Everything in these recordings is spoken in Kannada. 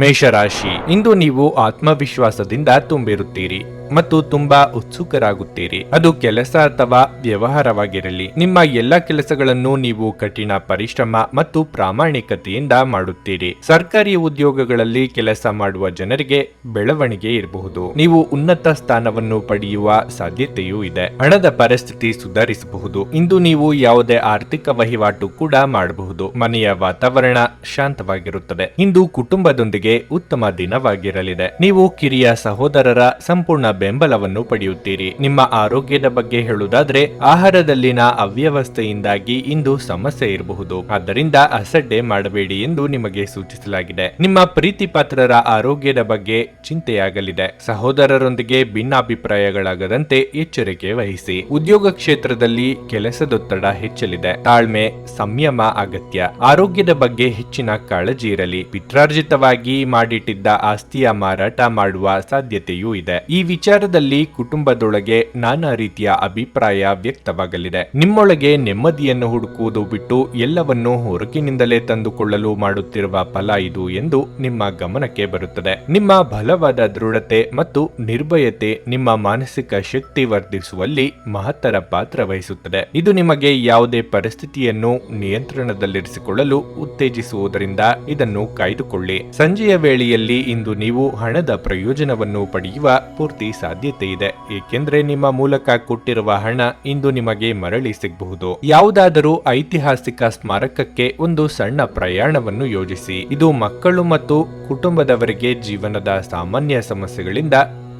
ಮೇಷರಾಶಿ. ಇಂದು ನೀವು ಆತ್ಮವಿಶ್ವಾಸದಿಂದ ತುಂಬಿರುತ್ತೀರಿ ಮತ್ತು ತುಂಬಾ ಉತ್ಸುಕರಾಗುತ್ತೀರಿ. ಅದು ಕೆಲಸ ಅಥವಾ ವ್ಯವಹಾರವಾಗಿರಲಿ. ನಿಮ್ಮ ಎಲ್ಲ ಕೆಲಸಗಳನ್ನು ನೀವು ಕಠಿಣ ಪರಿಶ್ರಮ ಮತ್ತು ಪ್ರಾಮಾಣಿಕತೆಯಿಂದ ಮಾಡುತ್ತೀರಿ. ಸರ್ಕಾರಿ ಉದ್ಯೋಗಗಳಲ್ಲಿ ಕೆಲಸ ಮಾಡುವ ಜನರಿಗೆ ಬೆಳವಣಿಗೆ ಇರಬಹುದು. ನೀವು ಉನ್ನತ ಸ್ಥಾನವನ್ನು ಪಡೆಯುವ ಸಾಧ್ಯತೆಯೂ ಇದೆ. ಹಣದ ಪರಿಸ್ಥಿತಿ ಸುಧಾರಿಸಬಹುದು. ಇಂದು ನೀವು ಯಾವುದೇ ಆರ್ಥಿಕ ವಹಿವಾಟು ಕೂಡ ಮಾಡಬಹುದು. ಮನೆಯ ವಾತಾವರಣ ಶಾಂತವಾಗಿರುತ್ತದೆ. ಇಂದು ಕುಟುಂಬದೊಂದಿಗೆ ಉತ್ತಮ ದಿನವಾಗಿರಲಿದೆ. ನೀವು ಕಿರಿಯ ಸಹೋದರರ ಸಂಪೂರ್ಣ ಬೆಂಬಲವನ್ನು ಪಡೆಯುತ್ತೀರಿ. ನಿಮ್ಮ ಆರೋಗ್ಯದ ಬಗ್ಗೆ ಹೇಳುವುದಾದ್ರೆ, ಆಹಾರದಲ್ಲಿನ ಅವ್ಯವಸ್ಥೆಯಿಂದಾಗಿ ಇಂದು ಸಮಸ್ಯೆ ಇರಬಹುದು. ಆದ್ದರಿಂದ ಅಸಡ್ಡೆ ಮಾಡಬೇಡಿ ಎಂದು ನಿಮಗೆ ಸೂಚಿಸಲಾಗಿದೆ. ನಿಮ್ಮ ಪ್ರೀತಿ ಪಾತ್ರರ ಆರೋಗ್ಯದ ಬಗ್ಗೆ ಚಿಂತೆಯಾಗಲಿದೆ. ಸಹೋದರರೊಂದಿಗೆ ಭಿನ್ನಾಭಿಪ್ರಾಯಗಳಾಗದಂತೆ ಎಚ್ಚರಿಕೆ ವಹಿಸಿ. ಉದ್ಯೋಗ ಕ್ಷೇತ್ರದಲ್ಲಿ ಕೆಲಸದೊತ್ತಡ ಹೆಚ್ಚಲಿದೆ. ತಾಳ್ಮೆ, ಸಂಯಮ ಅಗತ್ಯ. ಆರೋಗ್ಯದ ಬಗ್ಗೆ ಹೆಚ್ಚಿನ ಕಾಳಜಿ ಇರಲಿ. ಪಿತ್ರಾರ್ಜಿತವಾಗಿ ಮಾಡಿಟ್ಟಿದ್ದ ಆಸ್ತಿಯ ಮಾರಾಟ ಮಾಡುವ ಸಾಧ್ಯತೆಯೂ ಇದೆ. ಈ ವಿಚಾರದಲ್ಲಿ ಕುಟುಂಬದೊಳಗೆ ನಾನಾ ರೀತಿಯ ಅಭಿಪ್ರಾಯ ವ್ಯಕ್ತವಾಗಲಿದೆ. ನಿಮ್ಮೊಳಗೆ ನೆಮ್ಮದಿಯನ್ನು ಹುಡುಕುವುದು ಬಿಟ್ಟು ಎಲ್ಲವನ್ನೂ ಹೊರಗಿನಿಂದಲೇ ತಂದುಕೊಳ್ಳಲು ಮಾಡುತ್ತಿರುವ ಫಲ ಇದು ಎಂದು ನಿಮ್ಮ ಗಮನಕ್ಕೆ ಬರುತ್ತದೆ. ನಿಮ್ಮ ಬಲವಾದ ದೃಢತೆ ಮತ್ತು ನಿರ್ಭಯತೆ ನಿಮ್ಮ ಮಾನಸಿಕ ಶಕ್ತಿ ವರ್ಧಿಸುವಲ್ಲಿ ಮಹತ್ತರ ಪಾತ್ರ ವಹಿಸುತ್ತದೆ. ಇದು ನಿಮಗೆ ಯಾವುದೇ ಪರಿಸ್ಥಿತಿಯನ್ನು ನಿಯಂತ್ರಣದಲ್ಲಿರಿಸಿಕೊಳ್ಳಲು ಉತ್ತೇಜಿಸುವುದರಿಂದ ಇದನ್ನು ಕಾಯ್ದುಕೊಳ್ಳಿ. ಸಂಜೆಯ ವೇಳೆಯಲ್ಲಿ ಇಂದು ನೀವು ಹಣದ ಪ್ರಯೋಜನವನ್ನು ಪಡೆಯುವ ಪೂರ್ತಿ ಸಾಧ್ಯತೆ ಇದೆ. ಏಕೆಂದರೆ ನಿಮ್ಮ ಮೂಲಕ ಕೊಟ್ಟಿರುವ ಹಣ ಇಂದು ನಿಮಗೆ ಮರಳಿ ಸಿಗಬಹುದು. ಯಾವುದಾದರೂ ಐತಿಹಾಸಿಕ ಸ್ಮಾರಕಕ್ಕೆ ಒಂದು ಸಣ್ಣ ಪ್ರಯಾಣವನ್ನು ಯೋಜಿಸಿ. ಇದು ಮಕ್ಕಳು ಮತ್ತು ಕುಟುಂಬದವರಿಗೆ ಜೀವನದ ಸಾಮಾನ್ಯ ಸಮಸ್ಯೆಗಳಿಂದ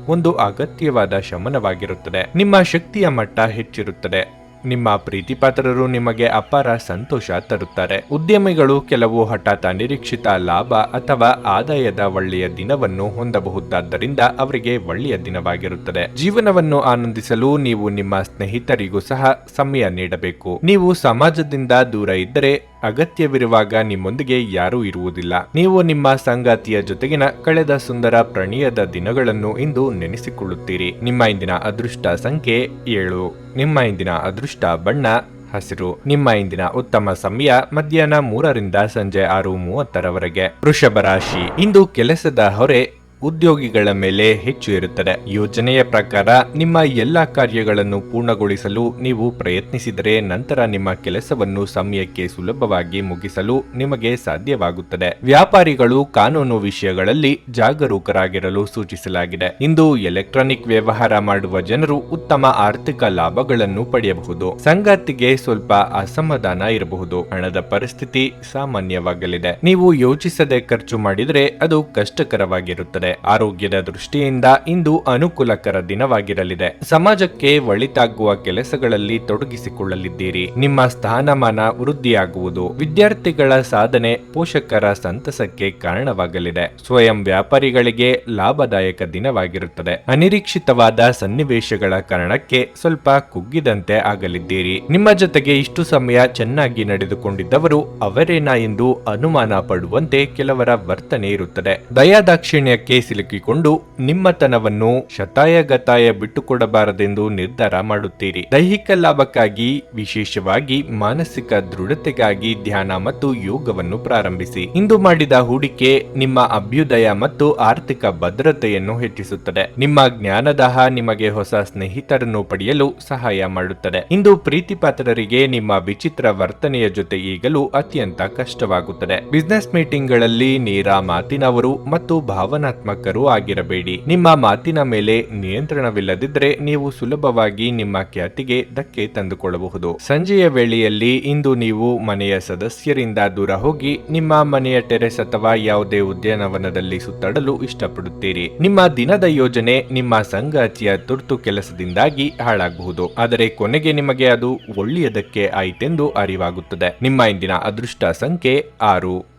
ಒಂದು ಅಗತ್ಯವಾದ ಶಮನವಾಗಿರುತ್ತದೆ. ನಿಮ್ಮ ಶಕ್ತಿಯ ಮಟ್ಟ ಹೆಚ್ಚಿರುತ್ತದೆ. ನಿಮ್ಮ ಪ್ರೀತಿಪಾತ್ರರು ನಿಮಗೆ ಅಪಾರ ಸಂತೋಷ ತರುತ್ತಾರೆ. ಉದ್ಯಮಿಗಳು ಕೆಲವು ಹಠಾತ್ ಅನಿರೀಕ್ಷಿತ ಲಾಭ ಅಥವಾ ಆದಾಯದ ಒಳ್ಳೆಯ ದಿನವನ್ನು ಹೊಂದಬಹುದಾದ್ದರಿಂದ ಅವರಿಗೆ ಒಳ್ಳೆಯ ದಿನವಾಗಿರುತ್ತದೆ. ಜೀವನವನ್ನು ಆನಂದಿಸಲು ನೀವು ನಿಮ್ಮ ಸ್ನೇಹಿತರಿಗೂ ಸಹ ಸಮಯ ನೀಡಬೇಕು. ನೀವು ಸಮಾಜದಿಂದ ದೂರ ಇದ್ದರೆ ಅಗತ್ಯವಿರುವಾಗ ನಿಮ್ಮೊಂದಿಗೆ ಯಾರೂ ಇರುವುದಿಲ್ಲ. ನೀವು ನಿಮ್ಮ ಸಂಗಾತಿಯ ಜೊತೆಗಿನ ಕಳೆದ ಸುಂದರ ಪ್ರಣಯದ ದಿನಗಳನ್ನು ಇಂದು ನೆನೆಸಿಕೊಳ್ಳುತ್ತೀರಿ. ನಿಮ್ಮ ಇಂದಿನ ಅದೃಷ್ಟ ಸಂಖ್ಯೆ ಏಳು. ನಿಮ್ಮ ಇಂದಿನ ಅದೃಷ್ಟ ಬಣ್ಣ ಹಸಿರು. ನಿಮ್ಮ ಇಂದಿನ ಉತ್ತಮ ಸಮಯ ಮಧ್ಯಾಹ್ನ ಮೂರರಿಂದ ಸಂಜೆ ಆರು ಮೂವತ್ತರವರೆಗೆ. ವೃಷಭ ರಾಶಿ ಇಂದು ಕೆಲಸದ ಹೊರೆ ಉದ್ಯೋಗಿಗಳ ಮೇಲೆ ಹೆಚ್ಚು ಇರುತ್ತದೆ. ಯೋಜನೆಯ ಪ್ರಕಾರ ನಿಮ್ಮ ಎಲ್ಲ ಕಾರ್ಯಗಳನ್ನು ಪೂರ್ಣಗೊಳಿಸಲು ನೀವು ಪ್ರಯತ್ನಿಸಿದರೆ ನಂತರ ನಿಮ್ಮ ಕೆಲಸವನ್ನು ಸಮಯಕ್ಕೆ ಸುಲಭವಾಗಿ ಮುಗಿಸಲು ನಿಮಗೆ ಸಾಧ್ಯವಾಗುತ್ತದೆ. ವ್ಯಾಪಾರಿಗಳು ಕಾನೂನು ವಿಷಯಗಳಲ್ಲಿ ಜಾಗರೂಕರಾಗಿರಲು ಸೂಚಿಸಲಾಗಿದೆ. ಇಂದು ಎಲೆಕ್ಟ್ರಾನಿಕ್ ವ್ಯವಹಾರ ಮಾಡುವ ಜನರು ಉತ್ತಮ ಆರ್ಥಿಕ ಲಾಭಗಳನ್ನು ಪಡೆಯಬಹುದು. ಸಂಗಾತಿಗೆ ಸ್ವಲ್ಪ ಅಸಮಾಧಾನ ಇರಬಹುದು. ಹಣದ ಪರಿಸ್ಥಿತಿ ಸಾಮಾನ್ಯವಾಗಲಿದೆ. ನೀವು ಯೋಚಿಸದೆ ಖರ್ಚು ಮಾಡಿದರೆ ಅದು ಕಷ್ಟಕರವಾಗಿರುತ್ತದೆ. ಆರೋಗ್ಯದ ದೃಷ್ಟಿಯಿಂದ ಇಂದು ಅನುಕೂಲಕರ ದಿನವಾಗಿರಲಿದೆ. ಸಮಾಜಕ್ಕೆ ಒಳಿತಾಗುವ ಕೆಲಸಗಳಲ್ಲಿ ತೊಡಗಿಸಿಕೊಳ್ಳಲಿದ್ದೀರಿ. ನಿಮ್ಮ ಸ್ಥಾನಮಾನ ವೃದ್ಧಿಯಾಗುವುದು ವಿದ್ಯಾರ್ಥಿಗಳ ಸಾಧನೆ ಪೋಷಕರ ಸಂತಸಕ್ಕೆ ಕಾರಣವಾಗಲಿದೆ. ಸ್ವಯಂ ವ್ಯಾಪಾರಿಗಳಿಗೆ ಲಾಭದಾಯಕ ದಿನವಾಗಿರುತ್ತದೆ. ಅನಿರೀಕ್ಷಿತವಾದ ಸನ್ನಿವೇಶಗಳ ಕಾರಣಕ್ಕೆ ಸ್ವಲ್ಪ ಕುಗ್ಗಿದಂತೆ ಆಗಲಿದ್ದೀರಿ. ನಿಮ್ಮ ಜೊತೆಗೆ ಇಷ್ಟು ಸಮಯ ಚೆನ್ನಾಗಿ ನಡೆದುಕೊಂಡಿದ್ದವರು ಅವರೇನಾ ಎಂದು ಅನುಮಾನ ಪಡುವಂತೆ ಕೆಲವರ ವರ್ತನೆ ಇರುತ್ತದೆ. ದಯಾದಾಕ್ಷಿಣ್ಯಕ್ಕೆ ಸಿಲುಕಿಕೊಂಡು ನಿಮ್ಮತನವನ್ನು ಶತಾಯಗತಾಯ ಬಿಟ್ಟುಕೊಡಬಾರದೆಂದು ನಿರ್ಧಾರ ಮಾಡುತ್ತೀರಿ. ದೈಹಿಕ ಲಾಭಕ್ಕಾಗಿ, ವಿಶೇಷವಾಗಿ ಮಾನಸಿಕ ದೃಢತೆಗಾಗಿ ಧ್ಯಾನ ಮತ್ತು ಯೋಗವನ್ನು ಪ್ರಾರಂಭಿಸಿ. ಇಂದು ಮಾಡಿದ ಹೂಡಿಕೆ ನಿಮ್ಮ ಅಭ್ಯುದಯ ಮತ್ತು ಆರ್ಥಿಕ ಭದ್ರತೆಯನ್ನು ಹೆಚ್ಚಿಸುತ್ತದೆ. ನಿಮ್ಮ ಜ್ಞಾನದಹ ನಿಮಗೆ ಹೊಸ ಸ್ನೇಹಿತರನ್ನು ಪಡೆಯಲು ಸಹಾಯ ಮಾಡುತ್ತದೆ. ಇಂದು ಪ್ರೀತಿಪಾತ್ರರಿಗೆ ನಿಮ್ಮ ವಿಚಿತ್ರ ವರ್ತನೆಯ ಜೊತೆ ಈಗಲೂ ಅತ್ಯಂತ ಕಷ್ಟವಾಗುತ್ತದೆ. ಬಿಸಿನೆಸ್ ಮೀಟಿಂಗ್ಗಳಲ್ಲಿ ನೇರ ಮಾತಿನವರು ಮತ್ತು ಭಾವನಾತ್ಮಕರು ಆಗಿರಬೇಡಿ. ನಿಮ್ಮ ಮಾತಿನ ಮೇಲೆ ನಿಯಂತ್ರಣವಿಲ್ಲದಿದ್ದರೆ ನೀವು ಸುಲಭವಾಗಿ ನಿಮ್ಮ ಖ್ಯಾತಿಗೆ ಧಕ್ಕೆ ತಂದುಕೊಳ್ಳಬಹುದು. ಸಂಜೆಯ ವೇಳೆಯಲ್ಲಿ ಇಂದು ನೀವು ಮನೆಯ ಸದಸ್ಯರಿಂದ ದೂರ ಹೋಗಿ ನಿಮ್ಮ ಮನೆಯ ಟೆರೆಸ್ ಅಥವಾ ಯಾವುದೇ ಉದ್ಯಾನವನದಲ್ಲಿ ಸುತ್ತಾಡಲು ಇಷ್ಟಪಡುತ್ತೀರಿ. ನಿಮ್ಮ ದಿನದ ಯೋಜನೆ ನಿಮ್ಮ ಸಂಗಾತಿಯ ತುರ್ತು ಕೆಲಸದಿಂದಾಗಿ ಹಾಳಾಗಬಹುದು. ಆದರೆ ಕೊನೆಗೆ ನಿಮಗೆ ಅದು ಒಳ್ಳೆಯದಕ್ಕೆ ಆಯಿತೆಂದು ಅರಿವಾಗುತ್ತದೆ. ನಿಮ್ಮ ಇಂದಿನ ಅದೃಷ್ಟ ಸಂಖ್ಯೆ ಆರು.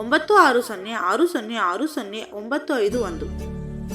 ಒಂಬತ್ತು ಆರು ಸೊನ್ನೆ ಆರು ಸೊನ್ನೆ ಆರು ಸೊನ್ನೆ ಒಂಬತ್ತು ಐದು ಒಂದು.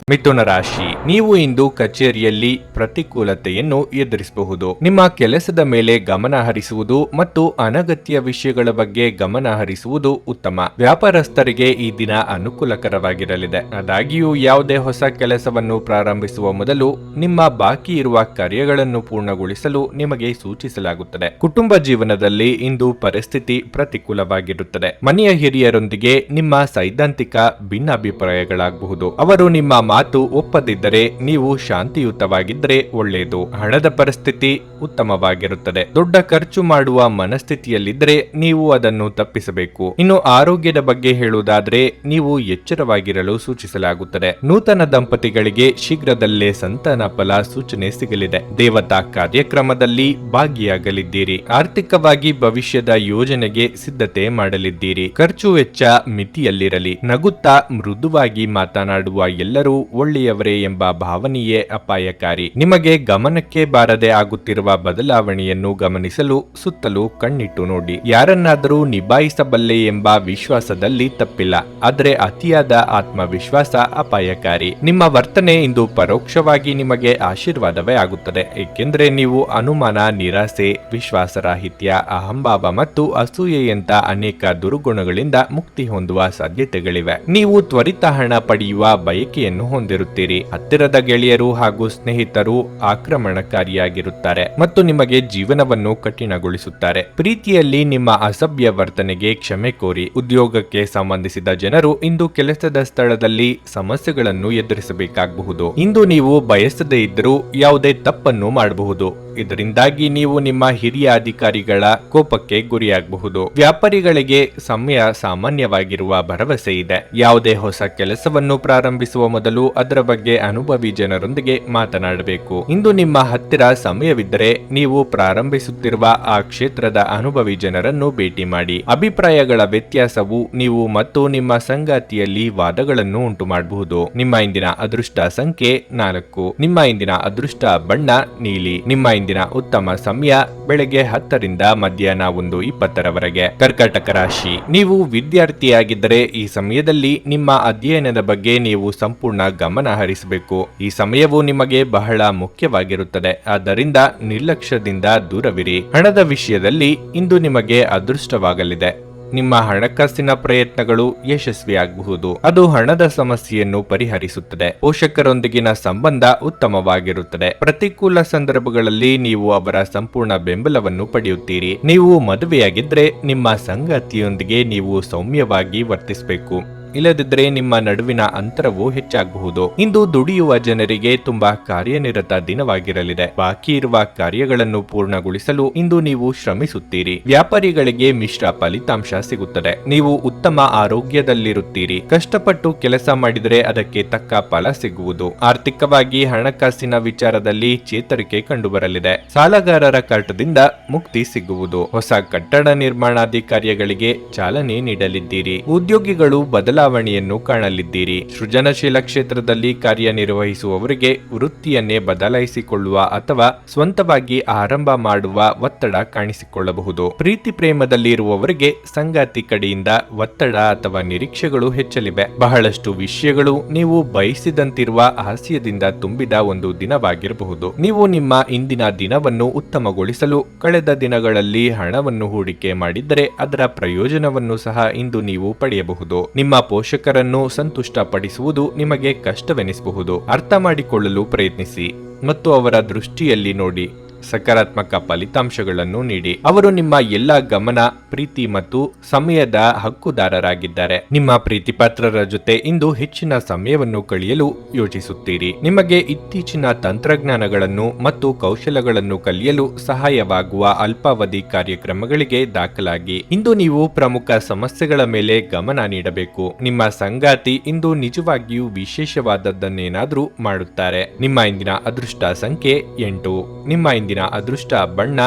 ಮಿಥುನ ರಾಶಿ. ನೀವು ಇಂದು ಕಚೇರಿಯಲ್ಲಿ ಪ್ರತಿಕೂಲತೆಯನ್ನು ಎದುರಿಸಬಹುದು. ನಿಮ್ಮ ಕೆಲಸದ ಮೇಲೆ ಗಮನ ಹರಿಸುವುದು ಮತ್ತು ಅನಗತ್ಯ ವಿಷಯಗಳ ಬಗ್ಗೆ ಗಮನ ಹರಿಸುವುದು ಉತ್ತಮ. ವ್ಯಾಪಾರಸ್ಥರಿಗೆ ಈ ದಿನ ಅನುಕೂಲಕರವಾಗಿರಲಿದೆ. ಆದಾಗ್ಯೂ, ಯಾವುದೇ ಹೊಸ ಕೆಲಸವನ್ನು ಪ್ರಾರಂಭಿಸುವ ಮೊದಲು ನಿಮ್ಮ ಬಾಕಿ ಇರುವ ಕಾರ್ಯಗಳನ್ನು ಪೂರ್ಣಗೊಳಿಸಲು ನಿಮಗೆ ಸೂಚಿಸಲಾಗುತ್ತದೆ. ಕುಟುಂಬ ಜೀವನದಲ್ಲಿ ಇಂದು ಪರಿಸ್ಥಿತಿ ಪ್ರತಿಕೂಲವಾಗಿರುತ್ತದೆ. ಮನೆಯ ಹಿರಿಯರೊಂದಿಗೆ ನಿಮ್ಮ ಸೈದ್ಧಾಂತಿಕ ಭಿನ್ನಾಭಿಪ್ರಾಯಗಳಾಗಬಹುದು. ಅವರು ನಿಮ್ಮ ಮಾತು ಒಪ್ಪದಿದ್ದರೆ ನೀವು ಶಾಂತಿಯುತವಾಗಿದ್ದರೆ ಒಳ್ಳೆಯದು. ಹಣದ ಪರಿಸ್ಥಿತಿ ಉತ್ತಮವಾಗಿರುತ್ತದೆ. ದೊಡ್ಡ ಖರ್ಚು ಮಾಡುವ ಮನಸ್ಥಿತಿಯಲ್ಲಿದ್ದರೆ ನೀವು ಅದನ್ನು ತಪ್ಪಿಸಬೇಕು. ಇನ್ನು ಆರೋಗ್ಯದ ಬಗ್ಗೆ ಹೇಳುವುದಾದ್ರೆ ನೀವು ಎಚ್ಚರವಾಗಿರಲು ಸೂಚಿಸಲಾಗುತ್ತದೆ. ನೂತನ ದಂಪತಿಗಳಿಗೆ ಶೀಘ್ರದಲ್ಲೇ ಸಂತಾನ ಫಲ ಸೂಚನೆ ಸಿಗಲಿದೆ. ದೇವತಾ ಕಾರ್ಯಕ್ರಮದಲ್ಲಿ ಭಾಗಿಯಾಗಲಿದ್ದೀರಿ. ಆರ್ಥಿಕವಾಗಿ ಭವಿಷ್ಯದ ಯೋಜನೆಗೆ ಸಿದ್ಧತೆ ಮಾಡಲಿದ್ದೀರಿ. ಖರ್ಚು ವೆಚ್ಚ ಮಿತಿಯಲ್ಲಿರಲಿ. ನಗುತ್ತಾ ಮೃದುವಾಗಿ ಮಾತನಾಡುವ ಎಲ್ಲರೂ ಒಳ್ಳೆಯವರೇ ಎಂಬ ಭಾವನೆಯೇ ಅಪಾಯಕಾರಿ. ನಿಮಗೆ ಗಮನಕ್ಕೆ ಬಾರದೆ ಆಗುತ್ತಿರುವ ಬದಲಾವಣೆಯನ್ನು ಗಮನಿಸಲು ಸುತ್ತಲೂ ಕಣ್ಣಿಟ್ಟು ನೋಡಿ. ಯಾರನ್ನಾದರೂ ನಿಭಾಯಿಸಬಲ್ಲೆ ಎಂಬ ವಿಶ್ವಾಸದಲ್ಲಿ ತಪ್ಪಿಲ್ಲ. ಆದರೆ ಅತಿಯಾದ ಆತ್ಮವಿಶ್ವಾಸ ಅಪಾಯಕಾರಿ. ನಿಮ್ಮ ವರ್ತನೆ ಇಂದು ಪರೋಕ್ಷವಾಗಿ ನಿಮಗೆ ಆಶೀರ್ವಾದವೇ ಆಗುತ್ತದೆ. ಏಕೆಂದರೆ ನೀವು ಅನುಮಾನ, ನಿರಾಸೆ, ವಿಶ್ವಾಸರಾಹಿತ್ಯ, ಅಹಂಭಾವ ಮತ್ತು ಅಸೂಯೆಯಂತ ಅನೇಕ ದುರುಗುಣಗಳಿಂದ ಮುಕ್ತಿ ಹೊಂದುವ ಸಾಧ್ಯತೆಗಳಿವೆ. ನೀವು ತ್ವರಿತ ಹಣ ಪಡೆಯುವ ಬಯಕೆಯನ್ನು ಹೊಂದಿರುತ್ತೀರಿ. ಹತ್ತಿರದ ಗೆಳೆಯರು ಹಾಗೂ ಸ್ನೇಹಿತರು ಆಕ್ರಮಣಕಾರಿಯಾಗಿರುತ್ತಾರೆ ಮತ್ತು ನಿಮಗೆ ಜೀವನವನ್ನು ಕಠಿಣಗೊಳಿಸುತ್ತಾರೆ. ಪ್ರೀತಿಯಲ್ಲಿ ನಿಮ್ಮ ಅಸಭ್ಯ ವರ್ತನೆಗೆ ಕ್ಷಮೆ ಕೋರಿ ಉದ್ಯೋಗಕ್ಕೆ ಸಂಬಂಧಿಸಿದ ಜನರು ಇಂದು ಕೆಲಸದ ಸ್ಥಳದಲ್ಲಿ ಸಮಸ್ಯೆಗಳನ್ನು ಎದುರಿಸಬೇಕಾಗಬಹುದು. ಇಂದು ನೀವು ಬಯಸದೇ ಇದ್ದರೂ ಯಾವುದೇ ತಪ್ಪನ್ನು ಮಾಡಬಹುದು. ಇದರಿಂದಾಗಿ ನೀವು ನಿಮ್ಮ ಹಿರಿಯ ಅಧಿಕಾರಿಗಳ ಕೋಪಕ್ಕೆ ಗುರಿಯಾಗಬಹುದು. ವ್ಯಾಪಾರಿಗಳಿಗೆ ಸಮಯ ಸಾಮಾನ್ಯವಾಗಿರುವ ಭರವಸೆ ಇದೆ. ಯಾವುದೇ ಹೊಸ ಕೆಲಸವನ್ನು ಪ್ರಾರಂಭಿಸುವ ಮೊದಲು ಅದರ ಬಗ್ಗೆ ಅನುಭವಿ ಜನರೊಂದಿಗೆ ಮಾತನಾಡಬೇಕು. ಇಂದು ನಿಮ್ಮ ಹತ್ತಿರ ಸಮಯವಿದ್ದರೆ ನೀವು ಪ್ರಾರಂಭಿಸುತ್ತಿರುವ ಆ ಕ್ಷೇತ್ರದ ಅನುಭವಿ ಜನರನ್ನು ಭೇಟಿ ಮಾಡಿ. ಅಭಿಪ್ರಾಯಗಳ ವ್ಯತ್ಯಾಸವು ನೀವು ಮತ್ತು ನಿಮ್ಮ ಸಂಗಾತಿಯಲ್ಲಿ ವಾದಗಳನ್ನು ಉಂಟು ಮಾಡಬಹುದು ನಿಮ್ಮ ಇಂದಿನ ಅದೃಷ್ಟ ಸಂಖ್ಯೆ ನಾಲ್ಕು. ನಿಮ್ಮ ಇಂದಿನ ಅದೃಷ್ಟ ಬಣ್ಣ ನೀಲಿ. ನಿಮ್ಮ ಇಂದಿನ ಉತ್ತಮ ಸಮಯ ಬೆಳಗ್ಗೆ ಹತ್ತರಿಂದ ಮಧ್ಯಾಹ್ನ ಒಂದು ಇಪ್ಪತ್ತರವರೆಗೆ. ಕರ್ಕಾಟಕ ರಾಶಿ. ನೀವು ವಿದ್ಯಾರ್ಥಿಯಾಗಿದ್ದರೆ ಈ ಸಮಯದಲ್ಲಿ ನಿಮ್ಮ ಅಧ್ಯಯನದ ಬಗ್ಗೆ ನೀವು ಸಂಪೂರ್ಣ ಗಮನ ಹರಿಸಬೇಕು. ಈ ಸಮಯವು ನಿಮಗೆ ಬಹಳ ಮುಖ್ಯವಾಗಿರುತ್ತದೆ. ಆದ್ದರಿಂದ ನಿರ್ಲಕ್ಷ್ಯದಿಂದ ದೂರವಿರಿ. ಹಣದ ವಿಷಯದಲ್ಲಿ ಇಂದು ನಿಮಗೆ ಅದೃಷ್ಟವಾಗಲಿದೆ. ನಿಮ್ಮ ಹಣಕಾಸಿನ ಪ್ರಯತ್ನಗಳು ಯಶಸ್ವಿಯಾಗಬಹುದು ಅದು ಹಣದ ಸಮಸ್ಯೆಯನ್ನು ಪರಿಹರಿಸುತ್ತದೆ. ಪೋಷಕರೊಂದಿಗಿನ ಸಂಬಂಧ ಉತ್ತಮವಾಗಿರುತ್ತದೆ. ಪ್ರತಿಕೂಲ ಸಂದರ್ಭಗಳಲ್ಲಿ ನೀವು ಅವರ ಸಂಪೂರ್ಣ ಬೆಂಬಲವನ್ನು ಪಡೆಯುತ್ತೀರಿ. ನೀವು ಮದುವೆಯಾಗಿದ್ರೆ ನಿಮ್ಮ ಸಂಗಾತಿಯೊಂದಿಗೆ ನೀವು ಸೌಮ್ಯವಾಗಿ ವರ್ತಿಸಬೇಕು. ಇಲ್ಲದಿದ್ದರೆ ನಿಮ್ಮ ನಡುವಿನ ಅಂತರವು ಹೆಚ್ಚಾಗಬಹುದು. ಇಂದು ದುಡಿಯುವ ಜನರಿಗೆ ತುಂಬಾ ಕಾರ್ಯನಿರತ ದಿನವಾಗಿರಲಿದೆ. ಬಾಕಿ ಇರುವ ಕಾರ್ಯಗಳನ್ನು ಪೂರ್ಣಗೊಳಿಸಲು ಇಂದು ನೀವು ಶ್ರಮಿಸುತ್ತೀರಿ. ವ್ಯಾಪಾರಿಗಳಿಗೆ ಮಿಶ್ರ ಫಲಿತಾಂಶ ಸಿಗುತ್ತದೆ. ನೀವು ಉತ್ತಮ ಆರೋಗ್ಯದಲ್ಲಿರುತ್ತೀರಿ. ಕಷ್ಟಪಟ್ಟು ಕೆಲಸ ಮಾಡಿದರೆ ಅದಕ್ಕೆ ತಕ್ಕ ಫಲ ಸಿಗುವುದು. ಆರ್ಥಿಕವಾಗಿ ಹಣಕಾಸಿನ ವಿಚಾರದಲ್ಲಿ ಚೇತರಿಕೆ ಕಂಡುಬರಲಿದೆ. ಸಾಲಗಾರರ ಕಾಟದಿಂದ ಮುಕ್ತಿ ಸಿಗುವುದು. ಹೊಸ ಕಟ್ಟಡ ನಿರ್ಮಾಣಾದಿ ಕಾರ್ಯಗಳಿಗೆ ಚಾಲನೆ ನೀಡಲಿದ್ದೀರಿ. ಉದ್ಯೋಗಿಗಳು ಬದಲಾವಣೆಯನ್ನು ಕಾಣಲಿದ್ದೀರಿ. ಸೃಜನಶೀಲ ಕ್ಷೇತ್ರದಲ್ಲಿ ಕಾರ್ಯನಿರ್ವಹಿಸುವವರಿಗೆ ವೃತ್ತಿಯನ್ನೇ ಬದಲಾಯಿಸಿಕೊಳ್ಳುವ ಅಥವಾ ಸ್ವಂತವಾಗಿ ಆರಂಭ ಮಾಡುವ ಒತ್ತಡ ಕಾಣಿಸಿಕೊಳ್ಳಬಹುದು. ಪ್ರೀತಿ ಪ್ರೇಮದಲ್ಲಿ ಇರುವವರಿಗೆ ಸಂಗಾತಿ ಕಡೆಯಿಂದ ಒತ್ತಡ ಅಥವಾ ನಿರೀಕ್ಷೆಗಳು ಹೆಚ್ಚಲಿವೆ. ಬಹಳಷ್ಟು ವಿಷಯಗಳು ನೀವು ಬಯಸಿದಂತಿರುವ ಹಾಸ್ಯದಿಂದ ತುಂಬಿದ ಒಂದು ದಿನವಾಗಿರಬಹುದು. ನೀವು ನಿಮ್ಮ ಇಂದಿನ ದಿನವನ್ನು ಉತ್ತಮಗೊಳಿಸಲು ಕಳೆದ ದಿನಗಳಲ್ಲಿ ಹಣವನ್ನು ಹೂಡಿಕೆ ಮಾಡಿದ್ದರೆ ಅದರ ಪ್ರಯೋಜನವನ್ನು ಸಹ ಇಂದು ನೀವು ಪಡೆಯಬಹುದು. ನಿಮ್ಮ ಪೋಷಕರನ್ನು ಸಂತುಷ್ಟಪಡಿಸುವುದು ನಿಮಗೆ ಕಷ್ಟವೆನಿಸಬಹುದು. ಅರ್ಥ ಮಾಡಿಕೊಳ್ಳಲು ಪ್ರಯತ್ನಿಸಿ ಮತ್ತು ಅವರ ದೃಷ್ಟಿಯಲ್ಲಿ ನೋಡಿ. ಸಕಾರಾತ್ಮಕ ಫಲಿತಾಂಶಗಳನ್ನು ನೀಡಿ. ಅವರು ನಿಮ್ಮ ಎಲ್ಲಾ ಗಮನ, ಪ್ರೀತಿ ಮತ್ತು ಸಮಯದ ಹಕ್ಕುದಾರರಾಗಿದ್ದಾರೆ. ನಿಮ್ಮ ಪ್ರೀತಿಪಾತ್ರರ ಜೊತೆ ಇಂದು ಹೆಚ್ಚಿನ ಸಮಯವನ್ನು ಕಳೆಯಲು ಯೋಚಿಸುತ್ತೀರಿ. ನಿಮಗೆ ಇತ್ತೀಚಿನ ತಂತ್ರಜ್ಞಾನಗಳನ್ನು ಮತ್ತು ಕೌಶಲಗಳನ್ನು ಕಲಿಯಲು ಸಹಾಯವಾಗುವ ಅಲ್ಪಾವಧಿ ಕಾರ್ಯಕ್ರಮಗಳಿಗೆ ದಾಖಲಾಗಿ. ಇಂದು ನೀವು ಪ್ರಮುಖ ಸಮಸ್ಯೆಗಳ ಮೇಲೆ ಗಮನ ನೀಡಬೇಕು. ನಿಮ್ಮ ಸಂಗಾತಿ ಇಂದು ನಿಜವಾಗಿಯೂ ವಿಶೇಷವಾದದ್ದನ್ನೇನಾದ್ರೂ ಮಾಡುತ್ತಾರೆ. ನಿಮ್ಮ ಇಂದಿನ ಅದೃಷ್ಟ ಸಂಖ್ಯೆ ಎಂಟು. ನಿಮ್ಮ ಇಂದಿನ ಅದೃಷ್ಟ ಬಣ್ಣ,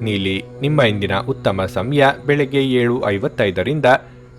ನೀಲಿ, ನಿಮ್ಮ ಇಂದಿನ ಉತ್ತಮ ಸಮಯ ಬೆಳಗ್ಗೆ ಏಳು ಐವತ್ತೈದರಿಂದ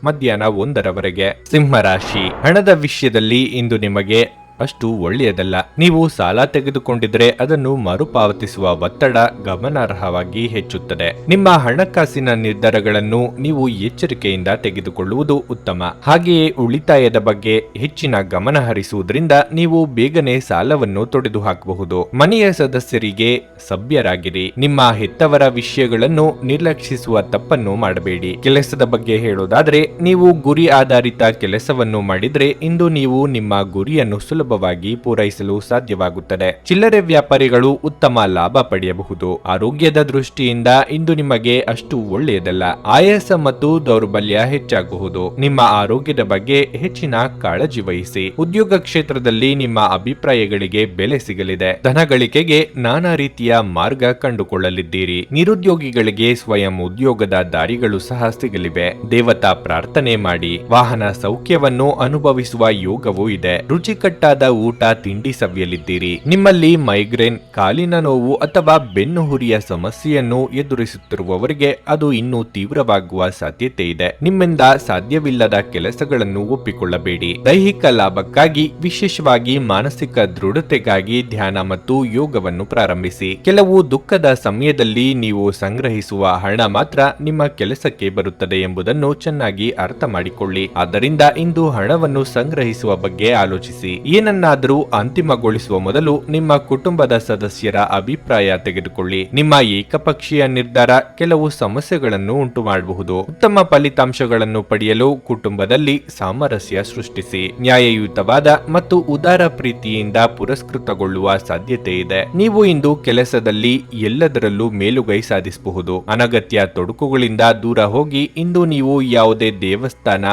ಮಧ್ಯಾಹ್ನ ಒಂದರವರೆಗೆ. ಸಿಂಹರಾಶಿ, ಹಣದ ವಿಷಯದಲ್ಲಿ ಇಂದು ನಿಮಗೆ ಅಷ್ಟು ಒಳ್ಳೆಯದಲ್ಲ. ನೀವು ಸಾಲ ತೆಗೆದುಕೊಂಡಿದ್ರೆ ಅದನ್ನು ಮರುಪಾವತಿಸುವ ಒತ್ತಡ ಗಮನಾರ್ಹವಾಗಿ ಹೆಚ್ಚುತ್ತದೆ. ನಿಮ್ಮ ಹಣಕಾಸಿನ ನಿರ್ಧಾರಗಳನ್ನು ನೀವು ಎಚ್ಚರಿಕೆಯಿಂದ ತೆಗೆದುಕೊಳ್ಳುವುದು ಉತ್ತಮ. ಹಾಗೆಯೇ ಉಳಿತಾಯದ ಬಗ್ಗೆ ಹೆಚ್ಚಿನ ಗಮನ ಹರಿಸುವುದರಿಂದ ನೀವು ಬೇಗನೆ ಸಾಲವನ್ನು ತೊಡೆದು ಹಾಕಬಹುದು ಮನೆಯ ಸದಸ್ಯರಿಗೆ ಸಭ್ಯರಾಗಿರಿ. ನಿಮ್ಮ ಹೆತ್ತವರ ವಿಷಯಗಳನ್ನು ನಿರ್ಲಕ್ಷಿಸುವ ತಪ್ಪನ್ನು ಮಾಡಬೇಡಿ. ಕೆಲಸದ ಬಗ್ಗೆ ಹೇಳೋದಾದ್ರೆ, ನೀವು ಗುರಿ ಆಧಾರಿತ ಕೆಲಸವನ್ನು ಮಾಡಿದ್ರೆ ಇಂದು ನೀವು ನಿಮ್ಮ ಗುರಿಯನ್ನು ಸುಲಭವಾಗಿ ಪೂರೈಸಲು ಸಾಧ್ಯವಾಗುತ್ತದೆ. ಚಿಲ್ಲರೆ ವ್ಯಾಪಾರಿಗಳು ಉತ್ತಮ ಲಾಭ ಪಡೆಯಬಹುದು. ಆರೋಗ್ಯದ ದೃಷ್ಟಿಯಿಂದ ಇಂದು ನಿಮಗೆ ಅಷ್ಟು ಒಳ್ಳೆಯದಲ್ಲ. ಆಯಾಸ ಮತ್ತು ದೌರ್ಬಲ್ಯ ಹೆಚ್ಚಾಗಬಹುದು. ನಿಮ್ಮ ಆರೋಗ್ಯದ ಬಗ್ಗೆ ಹೆಚ್ಚಿನ ಕಾಳಜಿ ವಹಿಸಿ. ಉದ್ಯೋಗ ಕ್ಷೇತ್ರದಲ್ಲಿ ನಿಮ್ಮ ಅಭಿಪ್ರಾಯಗಳಿಗೆ ಬೆಲೆ ಸಿಗಲಿದೆ. ಧನಗಳಿಕೆಗೆ ನಾನಾ ರೀತಿಯ ಮಾರ್ಗ ಕಂಡುಕೊಳ್ಳಲಿದ್ದೀರಿ. ನಿರುದ್ಯೋಗಿಗಳಿಗೆ ಸ್ವಯಂ ಉದ್ಯೋಗದ ದಾರಿಗಳು ಸಹ ಸಿಗಲಿವೆ. ದೇವತಾ ಪ್ರಾರ್ಥನೆ ಮಾಡಿ. ವಾಹನ ಸೌಖ್ಯವನ್ನು ಅನುಭವಿಸುವ ಯೋಗವೂ ಇದೆ. ರುಚಿಕಟ್ಟಾದ ಊಟ, ತಿಂಡಿ ಸವಿಯಲಿದ್ದೀರಿ. ನಿಮ್ಮಲ್ಲಿ ಮೈಗ್ರೇನ್, ಕಾಲಿನ ನೋವು ಅಥವಾ ಬೆನ್ನು ಹುರಿಯ ಸಮಸ್ಯೆಯನ್ನು ಎದುರಿಸುತ್ತಿರುವವರಿಗೆ ಅದು ಇನ್ನೂ ತೀವ್ರವಾಗುವ ಸಾಧ್ಯತೆ ಇದೆ. ನಿಮ್ಮಿಂದ ಸಾಧ್ಯವಿಲ್ಲದ ಕೆಲಸಗಳನ್ನು ಒಪ್ಪಿಕೊಳ್ಳಬೇಡಿ. ದೈಹಿಕ ಲಾಭಕ್ಕಾಗಿ, ವಿಶೇಷವಾಗಿ ಮಾನಸಿಕ ದೃಢತೆಗಾಗಿ ಧ್ಯಾನ ಮತ್ತು ಯೋಗವನ್ನು ಪ್ರಾರಂಭಿಸಿ. ಕೆಲವು ದುಃಖದ ಸಮಯದಲ್ಲಿ ನೀವು ಸಂಗ್ರಹಿಸುವ ಹಣ ಮಾತ್ರ ನಿಮ್ಮ ಕೆಲಸಕ್ಕೆ ಬರುತ್ತದೆ ಎಂಬುದನ್ನು ಚೆನ್ನಾಗಿ ಅರ್ಥ ಮಾಡಿಕೊಳ್ಳಿ. ಆದ್ದರಿಂದ ಇಂದು ಹಣವನ್ನು ಸಂಗ್ರಹಿಸುವ ಬಗ್ಗೆ ಆಲೋಚಿಸಿ. ಏನನ್ನಾದರೂ ಅಂತಿಮಗೊಳಿಸುವ ಮೊದಲು ನಿಮ್ಮ ಕುಟುಂಬದ ಸದಸ್ಯರ ಅಭಿಪ್ರಾಯ ತೆಗೆದುಕೊಳ್ಳಿ. ನಿಮ್ಮ ಏಕಪಕ್ಷೀಯ ನಿರ್ಧಾರ ಕೆಲವು ಸಮಸ್ಯೆಗಳನ್ನು ಉಂಟು ಮಾಡಬಹುದು ಉತ್ತಮ ಫಲಿತಾಂಶಗಳನ್ನು ಪಡೆಯಲು ಕುಟುಂಬದಲ್ಲಿ ಸಾಮರಸ್ಯ ಸೃಷ್ಟಿಸಿ. ನ್ಯಾಯಯುತವಾದ ಮತ್ತು ಉದಾರ ಪ್ರೀತಿಯಿಂದ ಪುರಸ್ಕೃತಗೊಳ್ಳುವ ಸಾಧ್ಯತೆ ಇದೆ. ನೀವು ಇಂದು ಕೆಲಸದಲ್ಲಿ ಎಲ್ಲದರಲ್ಲೂ ಮೇಲುಗೈ ಸಾಧಿಸಬಹುದು. ಅನಗತ್ಯ ತೊಡಕುಗಳಿಂದ ದೂರ ಹೋಗಿ ಇಂದು ನೀವು ಯಾವುದೇ ದೇವಸ್ಥಾನ